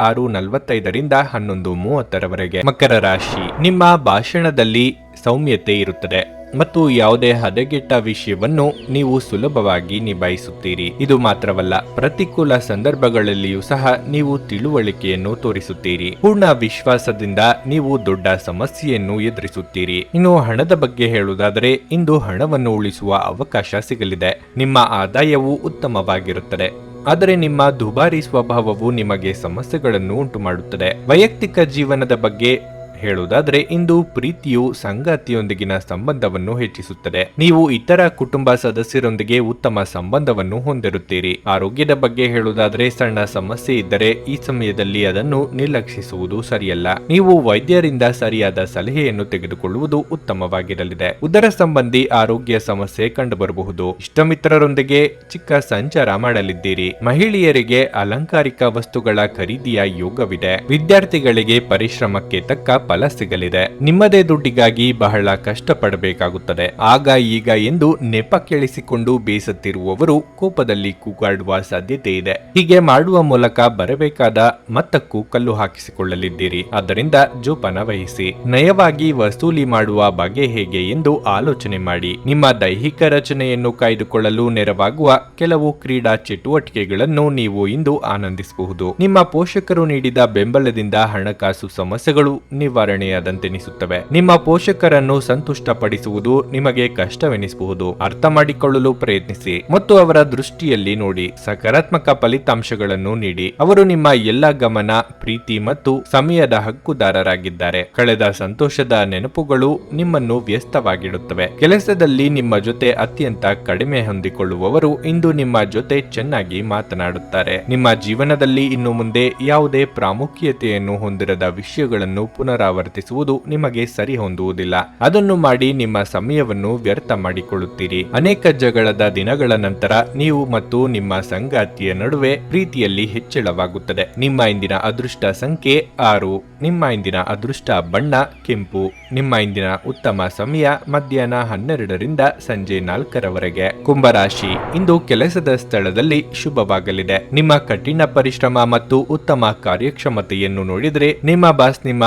ಆರು ನಲವತ್ತೈದರಿಂದ ಹನ್ನೊಂದು ಮೂವತ್ತರವರೆಗೆ ಮಕರ ರಾಶಿ. ನಿಮ್ಮ ಭಾಷಣದಲ್ಲಿ ಸೌಮ್ಯತೆ ಇರುತ್ತದೆ ಮತ್ತು ಯಾವುದೇ ಹದಗೆಟ್ಟ ವಿಷಯವನ್ನು ನೀವು ಸುಲಭವಾಗಿ ನಿಭಾಯಿಸುತ್ತೀರಿ. ಇದು ಮಾತ್ರವಲ್ಲ, ಪ್ರತಿಕೂಲ ಸಂದರ್ಭಗಳಲ್ಲಿಯೂ ಸಹ ನೀವು ತಿಳುವಳಿಕೆಯನ್ನು ತೋರಿಸುತ್ತೀರಿ. ಪೂರ್ಣ ವಿಶ್ವಾಸದಿಂದ ನೀವು ದೊಡ್ಡ ಸಮಸ್ಯೆಯನ್ನು ಎದುರಿಸುತ್ತೀರಿ. ಇನ್ನು ಹಣದ ಬಗ್ಗೆ ಹೇಳುವುದಾದರೆ, ಇಂದು ಹಣವನ್ನು ಉಳಿಸುವ ಅವಕಾಶ ಸಿಗಲಿದೆ. ನಿಮ್ಮ ಆದಾಯವು ಉತ್ತಮವಾಗಿರುತ್ತದೆ. ಆದರೆ ನಿಮ್ಮ ದುಬಾರಿ ಸ್ವಭಾವವು ನಿಮಗೆ ಸಮಸ್ಯೆಗಳನ್ನು ಉಂಟು ಮಾಡುತ್ತದೆ ವೈಯಕ್ತಿಕ ಜೀವನದ ಬಗ್ಗೆ ಹೇಳುವುದಾದರೆ, ಇಂದು ಪ್ರೀತಿಯು ಸಂಗಾತಿಯೊಂದಿಗಿನ ಸಂಬಂಧವನ್ನು ಹೆಚ್ಚಿಸುತ್ತದೆ. ನೀವು ಇತರ ಕುಟುಂಬ ಸದಸ್ಯರೊಂದಿಗೆ ಉತ್ತಮ ಸಂಬಂಧವನ್ನು ಹೊಂದಿರುತ್ತೀರಿ. ಆರೋಗ್ಯದ ಬಗ್ಗೆ ಹೇಳುವುದಾದರೆ, ಸಣ್ಣ ಸಮಸ್ಯೆ ಇದ್ದರೆ ಈ ಸಮಯದಲ್ಲಿ ಅದನ್ನು ನಿರ್ಲಕ್ಷಿಸುವುದು ಸರಿಯಲ್ಲ. ನೀವು ವೈದ್ಯರಿಂದ ಸರಿಯಾದ ಸಲಹೆಯನ್ನು ತೆಗೆದುಕೊಳ್ಳುವುದು ಉತ್ತಮವಾಗಿರಲಿದೆ. ಉದರ ಸಂಬಂಧಿ ಆರೋಗ್ಯ ಸಮಸ್ಯೆ ಕಂಡುಬರಬಹುದು. ಇಷ್ಟಮಿತ್ರರೊಂದಿಗೆ ಚಿಕ್ಕ ಸಂಚಾರ ಮಾಡಲಿದ್ದೀರಿ. ಮಹಿಳೆಯರಿಗೆ ಅಲಂಕಾರಿಕ ವಸ್ತುಗಳ ಖರೀದಿಯ ಯೋಗವಿದೆ. ವಿದ್ಯಾರ್ಥಿಗಳಿಗೆ ಪರಿಶ್ರಮಕ್ಕೆ ತಕ್ಕ ಫಲ ಸಿಗಲಿದೆ ನಿಮ್ಮದೇ ದುಡ್ಡಿಗಾಗಿ ಬಹಳ ಕಷ್ಟಪಡಬೇಕಾಗುತ್ತದೆ. ಆಗ ಈಗ ಎಂದು ನೆಪ ಕೇಳಿಸಿಕೊಂಡು ಬೇಸತ್ತಿರುವವರು ಕೋಪದಲ್ಲಿ ಕೂಗಾಡುವ ಸಾಧ್ಯತೆ ಇದೆ. ಹೀಗೆ ಮಾಡುವ ಮೂಲಕ ಬರಬೇಕಾದ ಮತ್ತಕ್ಕೂ ಕಲ್ಲು ಹಾಕಿಸಿಕೊಳ್ಳಲಿದ್ದೀರಿ. ಆದ್ದರಿಂದ ಜೋಪಾನ ವಹಿಸಿ. ನಯವಾಗಿ ವಸೂಲಿ ಮಾಡುವ ಬಗೆ ಹೇಗೆ ಎಂದು ಆಲೋಚನೆ ಮಾಡಿ. ನಿಮ್ಮ ದೈಹಿಕ ರಚನೆಯನ್ನು ಕಾಯ್ದುಕೊಳ್ಳಲು ನೆರವಾಗುವ ಕೆಲವು ಕ್ರೀಡಾ ಚಟುವಟಿಕೆಗಳನ್ನು ನೀವು ಇಂದು ಆನಂದಿಸಬಹುದು. ನಿಮ್ಮ ಪೋಷಕರು ನೀಡಿದ ಬೆಂಬಲದಿಂದ ಹಣಕಾಸು ಸಮಸ್ಯೆಗಳು ನಿವಾರಣೆಯಾದಂತೆನಿಸುತ್ತವೆ ನಿಮ್ಮ ಪೋಷಕರನ್ನು ಸಂತುಷ್ಟಪಡಿಸುವುದು ನಿಮಗೆ ಕಷ್ಟವೆನಿಸಬಹುದು. ಅರ್ಥ ಮಾಡಿಕೊಳ್ಳಲು ಪ್ರಯತ್ನಿಸಿ. ಮತ್ತು ಅವರ ದೃಷ್ಟಿಯಲ್ಲಿ ನೋಡಿ. ಸಕಾರಾತ್ಮಕ ಫಲಿತಾಂಶಗಳನ್ನು ನೀಡಿ. ಅವರು ನಿಮ್ಮ ಎಲ್ಲ ಗಮನ, ಪ್ರೀತಿ ಮತ್ತು ಸಮಯದ ಹಕ್ಕುದಾರರಾಗಿದ್ದಾರೆ. ಕಳೆದ ಸಂತೋಷದ ನೆನಪುಗಳು ನಿಮ್ಮನ್ನು ವ್ಯಸ್ತವಾಗಿಡುತ್ತವೆ. ಕೆಲಸದಲ್ಲಿ ನಿಮ್ಮ ಜೊತೆ ಅತ್ಯಂತ ಕಡಿಮೆ ಹೊಂದಿಕೊಳ್ಳುವವರು ಇಂದು ನಿಮ್ಮ ಜೊತೆ ಚೆನ್ನಾಗಿ ಮಾತನಾಡುತ್ತಾರೆ. ನಿಮ್ಮ ಜೀವನದಲ್ಲಿ ಇನ್ನು ಮುಂದೆ ಯಾವುದೇ ಪ್ರಾಮುಖ್ಯತೆಯನ್ನು ಹೊಂದಿರದ ವಿಷಯಗಳನ್ನು ಪುನರಾವರ್ತಿಸಿ ವರ್ತಿಸುವುದು ನಿಮಗೆ ಸರಿ ಹೊಂದುವುದಿಲ್ಲ ಅದನ್ನು ಮಾಡಿ ನಿಮ್ಮ ಸಮಯವನ್ನು ವ್ಯರ್ಥ ಮಾಡಿಕೊಳ್ಳುತ್ತೀರಿ. ಅನೇಕ ಜಗಳದ ದಿನಗಳ ನಂತರ ನೀವು ಮತ್ತು ನಿಮ್ಮ ಸಂಗಾತಿಯ ನಡುವೆ ಪ್ರೀತಿಯಲ್ಲಿ ಹೆಚ್ಚಳವಾಗುತ್ತದೆ. ನಿಮ್ಮ ಇಂದಿನ ಅದೃಷ್ಟ ಸಂಖ್ಯೆ ಆರು. ನಿಮ್ಮ ಇಂದಿನ ಅದೃಷ್ಟ ಬಣ್ಣ ಕೆಂಪು. ನಿಮ್ಮ ಇಂದಿನ ಉತ್ತಮ ಸಮಯ ಮಧ್ಯಾಹ್ನ ಹನ್ನೆರಡರಿಂದ ಸಂಜೆ ನಾಲ್ಕರವರೆಗೆ. ಕುಂಭರಾಶಿ, ಇಂದು ಕೆಲಸದ ಸ್ಥಳದಲ್ಲಿ ಶುಭವಾಗಲಿದೆ. ನಿಮ್ಮ ಕಠಿಣ ಪರಿಶ್ರಮ ಮತ್ತು ಉತ್ತಮ ಕಾರ್ಯಕ್ಷಮತೆಯನ್ನು ನೋಡಿದರೆ ನಿಮ್ಮ ಬಾಸ್ ನಿಮ್ಮ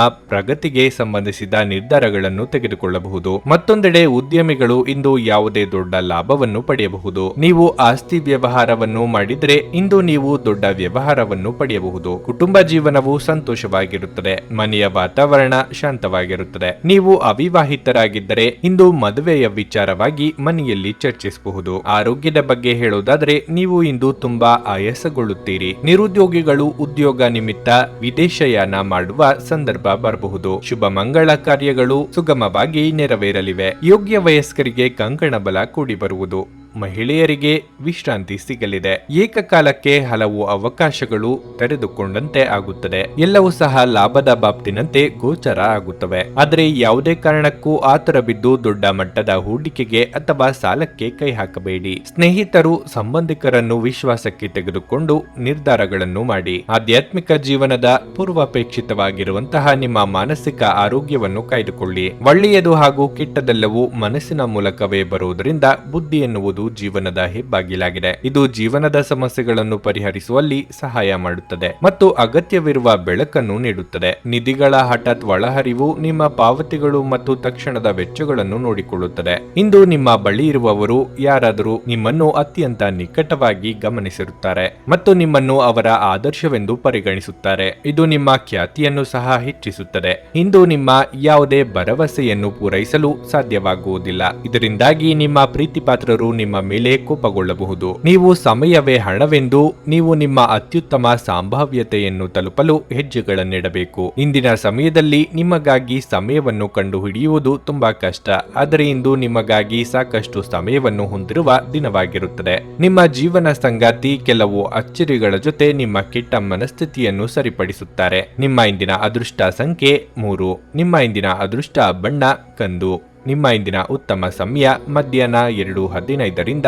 ಪ್ರಗತಿಗೆ ಸಂಬಂಧಿಸಿದ ನಿರ್ಧಾರಗಳನ್ನು ತೆಗೆದುಕೊಳ್ಳಬಹುದು. ಮತ್ತೊಂದೆಡೆ ಉದ್ಯಮಿಗಳು ಇಂದು ಯಾವುದೇ ದೊಡ್ಡ ಲಾಭವನ್ನು ಪಡೆಯಬಹುದು. ನೀವು ಆಸ್ತಿ ವ್ಯವಹಾರವನ್ನು ಮಾಡಿದರೆ ಇಂದು ನೀವು ದೊಡ್ಡ ವ್ಯವಹಾರವನ್ನು ಪಡೆಯಬಹುದು. ಕುಟುಂಬ ಜೀವನವು ಸಂತೋಷವಾಗಿರುತ್ತದೆ. ಮನೆಯ ವಾತಾವರಣ ಶಾಂತವಾಗಿರುತ್ತದೆ. ನೀವು ಅವಿವಾಹಿತರಾಗಿದ್ದರೆ ಇಂದು ಮದುವೆಯ ವಿಚಾರವಾಗಿ ಮನೆಯಲ್ಲಿ ಚರ್ಚಿಸಬಹುದು. ಆರೋಗ್ಯದ ಬಗ್ಗೆ ಹೇಳುವುದಾದರೆ ನೀವು ಇಂದು ತುಂಬಾ ಆಯಾಸಗೊಳ್ಳುತ್ತೀರಿ. ನಿರುದ್ಯೋಗಿಗಳು ಉದ್ಯೋಗ ನಿಮಿತ್ತ ವಿದೇಶಯಾನ ಮಾಡುವ ಸಂದರ್ಭ ಬರಬಹುದು. ಶುಭ ಮಂಗಳ ಕಾರ್ಯಗಳು ಸುಗಮವಾಗಿ ನೆರವೇರಲಿವೆ. ಯೋಗ್ಯ ವಯಸ್ಕರಿಗೆ ಕಂಕಣ ಬಲ ಕೂಡಿ ಬರುವುದು. ಮಹಿಳೆಯರಿಗೆ ವಿಶ್ರಾಂತಿ ಸಿಗಲಿದೆ. ಏಕಕಾಲಕ್ಕೆ ಹಲವು ಅವಕಾಶಗಳು ತೆರೆದುಕೊಂಡಂತೆ ಆಗುತ್ತದೆ. ಎಲ್ಲವೂ ಸಹ ಲಾಭದ ಬಾಬ್ತಿನಂತೆ ಗೋಚರ ಆಗುತ್ತವೆ. ಆದರೆ ಯಾವುದೇ ಕಾರಣಕ್ಕೂ ಆತರ ಬಿದ್ದು ದೊಡ್ಡ ಮಟ್ಟದ ಹೂಡಿಕೆಗೆ ಅಥವಾ ಸಾಲಕ್ಕೆ ಕೈ ಹಾಕಬೇಡಿ. ಸ್ನೇಹಿತರು, ಸಂಬಂಧಿಕರನ್ನು ವಿಶ್ವಾಸಕ್ಕೆ ತೆಗೆದುಕೊಂಡು ನಿರ್ಧಾರಗಳನ್ನು ಮಾಡಿ. ಆಧ್ಯಾತ್ಮಿಕ ಜೀವನದ ಪೂರ್ವಾಪೇಕ್ಷಿತವಾಗಿರುವಂತಹ ನಿಮ್ಮ ಮಾನಸಿಕ ಆರೋಗ್ಯವನ್ನು ಕಾಯ್ದುಕೊಳ್ಳಿ. ಒಳ್ಳೆಯದು ಹಾಗೂ ಕೆಟ್ಟದೆಲ್ಲವೂ ಮನಸ್ಸಿನ ಮೂಲಕವೇ ಬರುವುದರಿಂದ ಬುದ್ಧಿ ಎನ್ನುವುದು ಜೀವನದ ಹೆಬ್ಬಾಗಿಲಾಗಿದೆ. ಇದು ಜೀವನದ ಸಮಸ್ಯೆಗಳನ್ನು ಪರಿಹರಿಸುವಲ್ಲಿ ಸಹಾಯ ಮಾಡುತ್ತದೆ ಮತ್ತು ಅಗತ್ಯವಿರುವ ಬೆಳಕನ್ನು ನೀಡುತ್ತದೆ. ನಿಧಿಗಳ ಹಠಾತ್ ಒಳಹರಿವು ನಿಮ್ಮ ಪಾವತಿಗಳು ಮತ್ತು ತಕ್ಷಣದ ವೆಚ್ಚಗಳನ್ನು ನೋಡಿಕೊಳ್ಳುತ್ತದೆ. ಇಂದು ನಿಮ್ಮ ಬಳಿ ಇರುವವರು ಯಾರಾದರೂ ನಿಮ್ಮನ್ನು ಅತ್ಯಂತ ನಿಕಟವಾಗಿ ಗಮನಿಸಿರುತ್ತಾರೆ ಮತ್ತು ನಿಮ್ಮನ್ನು ಅವರ ಆದರ್ಶವೆಂದು ಪರಿಗಣಿಸುತ್ತಾರೆ. ಇದು ನಿಮ್ಮ ಖ್ಯಾತಿಯನ್ನು ಸಹ ಹೆಚ್ಚಿಸುತ್ತದೆ. ಇಂದು ನಿಮ್ಮ ಯಾವುದೇ ಭರವಸೆಯನ್ನು ಪೂರೈಸಲು ಸಾಧ್ಯವಾಗುವುದಿಲ್ಲ. ಇದರಿಂದಾಗಿ ನಿಮ್ಮ ಪ್ರೀತಿಪಾತ್ರರು ನಿಮ್ಮ ಮೇಲೆ ಕೋಪಗೊಳ್ಳಬಹುದು. ನೀವು ಸಮಯವೇ ಹಣವೆಂದು ನೀವು ನಿಮ್ಮ ಅತ್ಯುತ್ತಮ ಸಂಭಾವ್ಯತೆಯನ್ನು ತಲುಪಲು ಹೆಜ್ಜೆಗಳನ್ನಿಡಬೇಕು. ಇಂದಿನ ಸಮಯದಲ್ಲಿ ನಿಮಗಾಗಿ ಸಮಯವನ್ನು ಕಂಡುಹಿಡಿಯುವುದು ತುಂಬಾ ಕಷ್ಟ. ಆದರೆ ಇಂದು ನಿಮಗಾಗಿ ಸಾಕಷ್ಟು ಸಮಯವನ್ನು ಹೊಂದಿರುವ ದಿನವಾಗಿರುತ್ತದೆ. ನಿಮ್ಮ ಜೀವನ ಸಂಗಾತಿ ಕೆಲವು ಅಚ್ಚರಿಗಳ ಜೊತೆ ನಿಮ್ಮ ಕೆಟ್ಟ ಮನಸ್ಥಿತಿಯನ್ನು ಸರಿಪಡಿಸುತ್ತಾರೆ. ನಿಮ್ಮ ಇಂದಿನ ಅದೃಷ್ಟ ಸಂಖ್ಯೆ ಮೂರು. ನಿಮ್ಮ ಇಂದಿನ ಅದೃಷ್ಟ ಬಣ್ಣ ಕಂದು. ನಿಮ್ಮ ಇಂದಿನ ಉತ್ತಮ ಸಮಯ ಮಧ್ಯಾಹ್ನ ಎರಡು ಹದಿನೈದರಿಂದ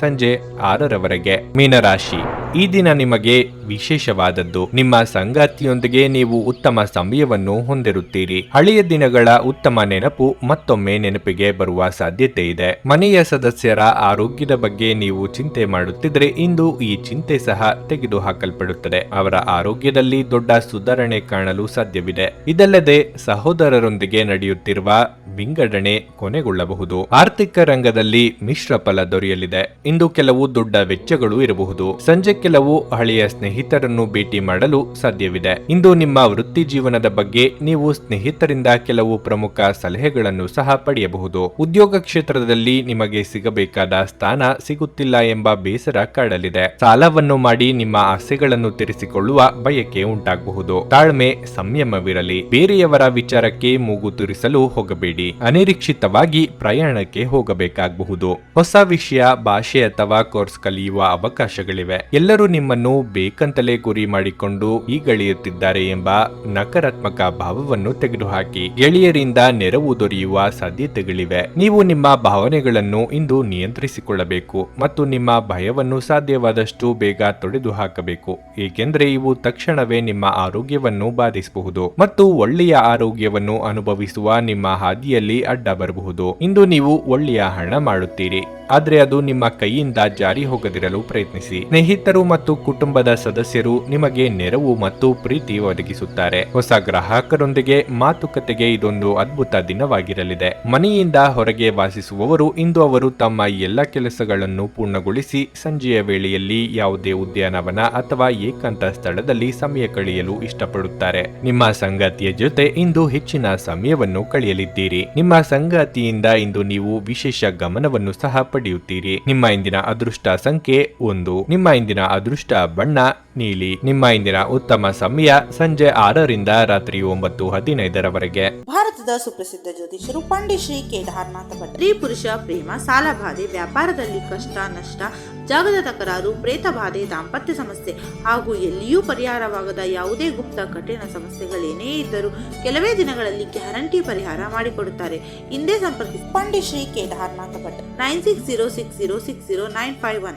ಸಂಜೆ ಆರರವರೆಗೆ ಮೀನರಾಶಿ. ಈ ದಿನ ನಿಮಗೆ ವಿಶೇಷವಾದದ್ದು. ನಿಮ್ಮ ಸಂಗಾತಿಯೊಂದಿಗೆ ನೀವು ಉತ್ತಮ ಸಮಯವನ್ನು ಹೊಂದಿರುತ್ತೀರಿ. ಹಳೆಯ ದಿನಗಳ ಉತ್ತಮ ನೆನಪು ಮತ್ತೊಮ್ಮೆ ನೆನಪಿಗೆ ಬರುವ ಸಾಧ್ಯತೆ ಇದೆ. ಮನೆಯ ಸದಸ್ಯರ ಆರೋಗ್ಯದ ಬಗ್ಗೆ ನೀವು ಚಿಂತೆ ಮಾಡುತ್ತಿದ್ರೆ ಇಂದು ಈ ಚಿಂತೆ ಸಹ ತೆಗೆದುಹಾಕಲ್ಪಡುತ್ತದೆ. ಅವರ ಆರೋಗ್ಯದಲ್ಲಿ ದೊಡ್ಡ ಸುಧಾರಣೆ ಕಾಣಲು ಸಾಧ್ಯವಿದೆ. ಇದಲ್ಲದೆ ಸಹೋದರರೊಂದಿಗೆ ನಡೆಯುತ್ತಿರುವ ವಿಂಗಡಣೆ ಕೊನೆಗೊಳ್ಳಬಹುದು. ಆರ್ಥಿಕ ರಂಗದಲ್ಲಿ ಮಿಶ್ರ ಫಲ ದೊರೆಯಲಿದೆ. ಇಂದು ಕೆಲವು ದೊಡ್ಡ ವೆಚ್ಚಗಳು ಇರಬಹುದು. ಸಂಜೆ ಕೆಲವು ಹಳೆಯ ಸ್ನೇಹಿತರನ್ನು ಭೇಟಿ ಮಾಡಲು ಸಾಧ್ಯವಿದೆ. ಇಂದು ನಿಮ್ಮ ವೃತ್ತಿ ಜೀವನದ ಬಗ್ಗೆ ನೀವು ಸ್ನೇಹಿತರಿಂದ ಕೆಲವು ಪ್ರಮುಖ ಸಲಹೆಗಳನ್ನು ಸಹ ಪಡೆಯಬಹುದು. ಉದ್ಯೋಗ ಕ್ಷೇತ್ರದಲ್ಲಿ ನಿಮಗೆ ಸಿಗಬೇಕಾದ ಸ್ಥಾನ ಸಿಗುತ್ತಿಲ್ಲ ಎಂಬ ಬೇಸರ ಕಾಡಲಿದೆ. ಸಾಲವನ್ನು ಮಾಡಿ ನಿಮ್ಮ ಆಸೆಗಳನ್ನು ತೀರಿಸಿಕೊಳ್ಳುವ ಬಯಕೆ ಉಂಟಾಗಬಹುದು. ತಾಳ್ಮೆ ಸಂಯಮವಿರಲಿ. ಬೇರೆಯವರ ವಿಚಾರಕ್ಕೆ ಮೂಗು ತುರಿಸಲು ಹೋಗಬೇಡಿ. ಅನಿರೀಕ್ಷಿತವಾಗಿ ಪ್ರಯಾಣಕ್ಕೆ ಹೋಗಬೇಕಾಗಬಹುದು. ಹೊಸ ವಿಷಯ, ಭಾಷೆ ಅಥವಾ ಕೋರ್ಸ್ ಕಲಿಯುವ ಅವಕಾಶಗಳಿವೆ. ಎಲ್ಲರೂ ನಿಮ್ಮನ್ನು ಬೇಕಂತಲೇ ಗುರಿ ಮಾಡಿಕೊಂಡು ಈಗಳೆಯುತ್ತಿದ್ದಾರೆ ಎಂಬ ನಕಾರಾತ್ಮಕ ಭಾವವನ್ನು ತೆಗೆದುಹಾಕಿ ಗೆಳೆಯರಿಂದ ನೆರವು ದೊರೆಯುವ ಸಾಧ್ಯತೆಗಳಿವೆ. ನೀವು ನಿಮ್ಮ ಭಾವನೆಗಳನ್ನು ಇಂದು ನಿಯಂತ್ರಿಸಿಕೊಳ್ಳಬೇಕು ಮತ್ತು ನಿಮ್ಮ ಭಯವನ್ನು ಸಾಧ್ಯವಾದಷ್ಟು ಬೇಗ ತೊಡೆದು ಹಾಕಬೇಕು ಏಕೆಂದರೆ ಇವು ತಕ್ಷಣವೇ ನಿಮ್ಮ ಆರೋಗ್ಯವನ್ನು ಬಾಧಿಸಬಹುದು ಮತ್ತು ಒಳ್ಳೆಯ ಆರೋಗ್ಯವನ್ನು ಅನುಭವಿಸುವ ನಿಮ್ಮ ಹಾದಿಯಲ್ಲಿ ಅಡ್ಡ ಬರಬಹುದು. ಇಂದು ನೀವು ಒಳ್ಳೆಯ ಹಣ ಮಾಡುತ್ತೀರಿ, ಆದ್ರೆ ಅದು ನಿಮ್ಮ ಕೈಯಿಂದ ಜಾರಿ ಹೋಗದಿರಲು ಪ್ರಯತ್ನಿಸಿ. ಸ್ನೇಹಿತರು ಮತ್ತು ಕುಟುಂಬದ ಸದಸ್ಯರು ನಿಮಗೆ ನೆರವು ಮತ್ತು ಪ್ರೀತಿ ಒದಗಿಸುತ್ತಾರೆ. ಹೊಸ ಗ್ರಾಹಕರೊಂದಿಗೆ ಮಾತುಕತೆಗೆ ಇದೊಂದು ಅದ್ಭುತ ದಿನವಾಗಿರಲಿದೆ. ಮನೆಯಿಂದ ಹೊರಗೆ ವಾಸಿಸುವವರು ಇಂದು ಅವರು ತಮ್ಮ ಎಲ್ಲ ಕೆಲಸಗಳನ್ನು ಪೂರ್ಣಗೊಳಿಸಿ ಸಂಜೆಯ ವೇಳೆಯಲ್ಲಿ ಯಾವುದೇ ಉದ್ಯಾನವನ ಅಥವಾ ಏಕಾಂತ ಸ್ಥಳದಲ್ಲಿ ಸಮಯ ಕಳೆಯಲು ಇಷ್ಟಪಡುತ್ತಾರೆ. ನಿಮ್ಮ ಸಂಗಾತಿಯ ಜೊತೆ ಇಂದು ಹೆಚ್ಚಿನ ಸಮಯವನ್ನು ಕಳೆಯಲಿದ್ದೀರಿ. ನಿಮ್ಮ ಸಂಗಾತಿಯಿಂದ ಇಂದು ನೀವು ವಿಶೇಷ ಗಮನವನ್ನು ಸಹ ಪಡೆಯುತ್ತೀರಿ. ನಿಮ್ಮ ಇಂದಿನ ಅದೃಷ್ಟ ಸಂಖ್ಯೆ ಒಂದು. ನಿಮ್ಮ ಇಂದಿನ ಅದೃಷ್ಟ ಬಣ್ಣ ನೀಲಿ. ನಿಮ್ಮ ಇಂದಿನ ಉತ್ತಮ ಸಮಯ ಸಂಜೆ ಆರರಿಂದ ರಾತ್ರಿ ಒಂಬತ್ತು ಹದಿನೈದರವರೆಗೆ. ಭಾರತದ ಸುಪ್ರಸಿದ್ಧ ಜ್ಯೋತಿಷರು ಪಂಡಿತ್ ಶ್ರೀ ಕೇದಾರನಾಥ ಭಟ್. ಸ್ತ್ರೀ ಪುರುಷ, ಪ್ರೇಮ, ಸಾಲಬಾಧೆ, ವ್ಯಾಪಾರದಲ್ಲಿ ಕಷ್ಟ, ನಷ್ಟ, ಜಾಗದ ತಕರಾರು ಪ್ರೇತ ಬಾಧೆ ದಾಂಪತ್ಯ ಸಮಸ್ಯೆ ಹಾಗೂ ಎಲ್ಲಿಯೂ ಪರಿಹಾರವಾಗದ ಯಾವುದೇ ಗುಪ್ತ, ಕಠಿಣ ಸಮಸ್ಯೆಗಳೇನೇ ಇದ್ದರೂ ಕೆಲವೇ ದಿನಗಳಲ್ಲಿ ಗ್ಯಾರಂಟಿ ಪರಿಹಾರ ಮಾಡಿಕೊಡುತ್ತಾರೆ. ಹಿಂದೆ ಸಂಪರ್ಕಿಸಿ. ಪಂಡಿಶ್ರೀ Kedarnath Bhat. Nine six zero six zero six zero nine five one.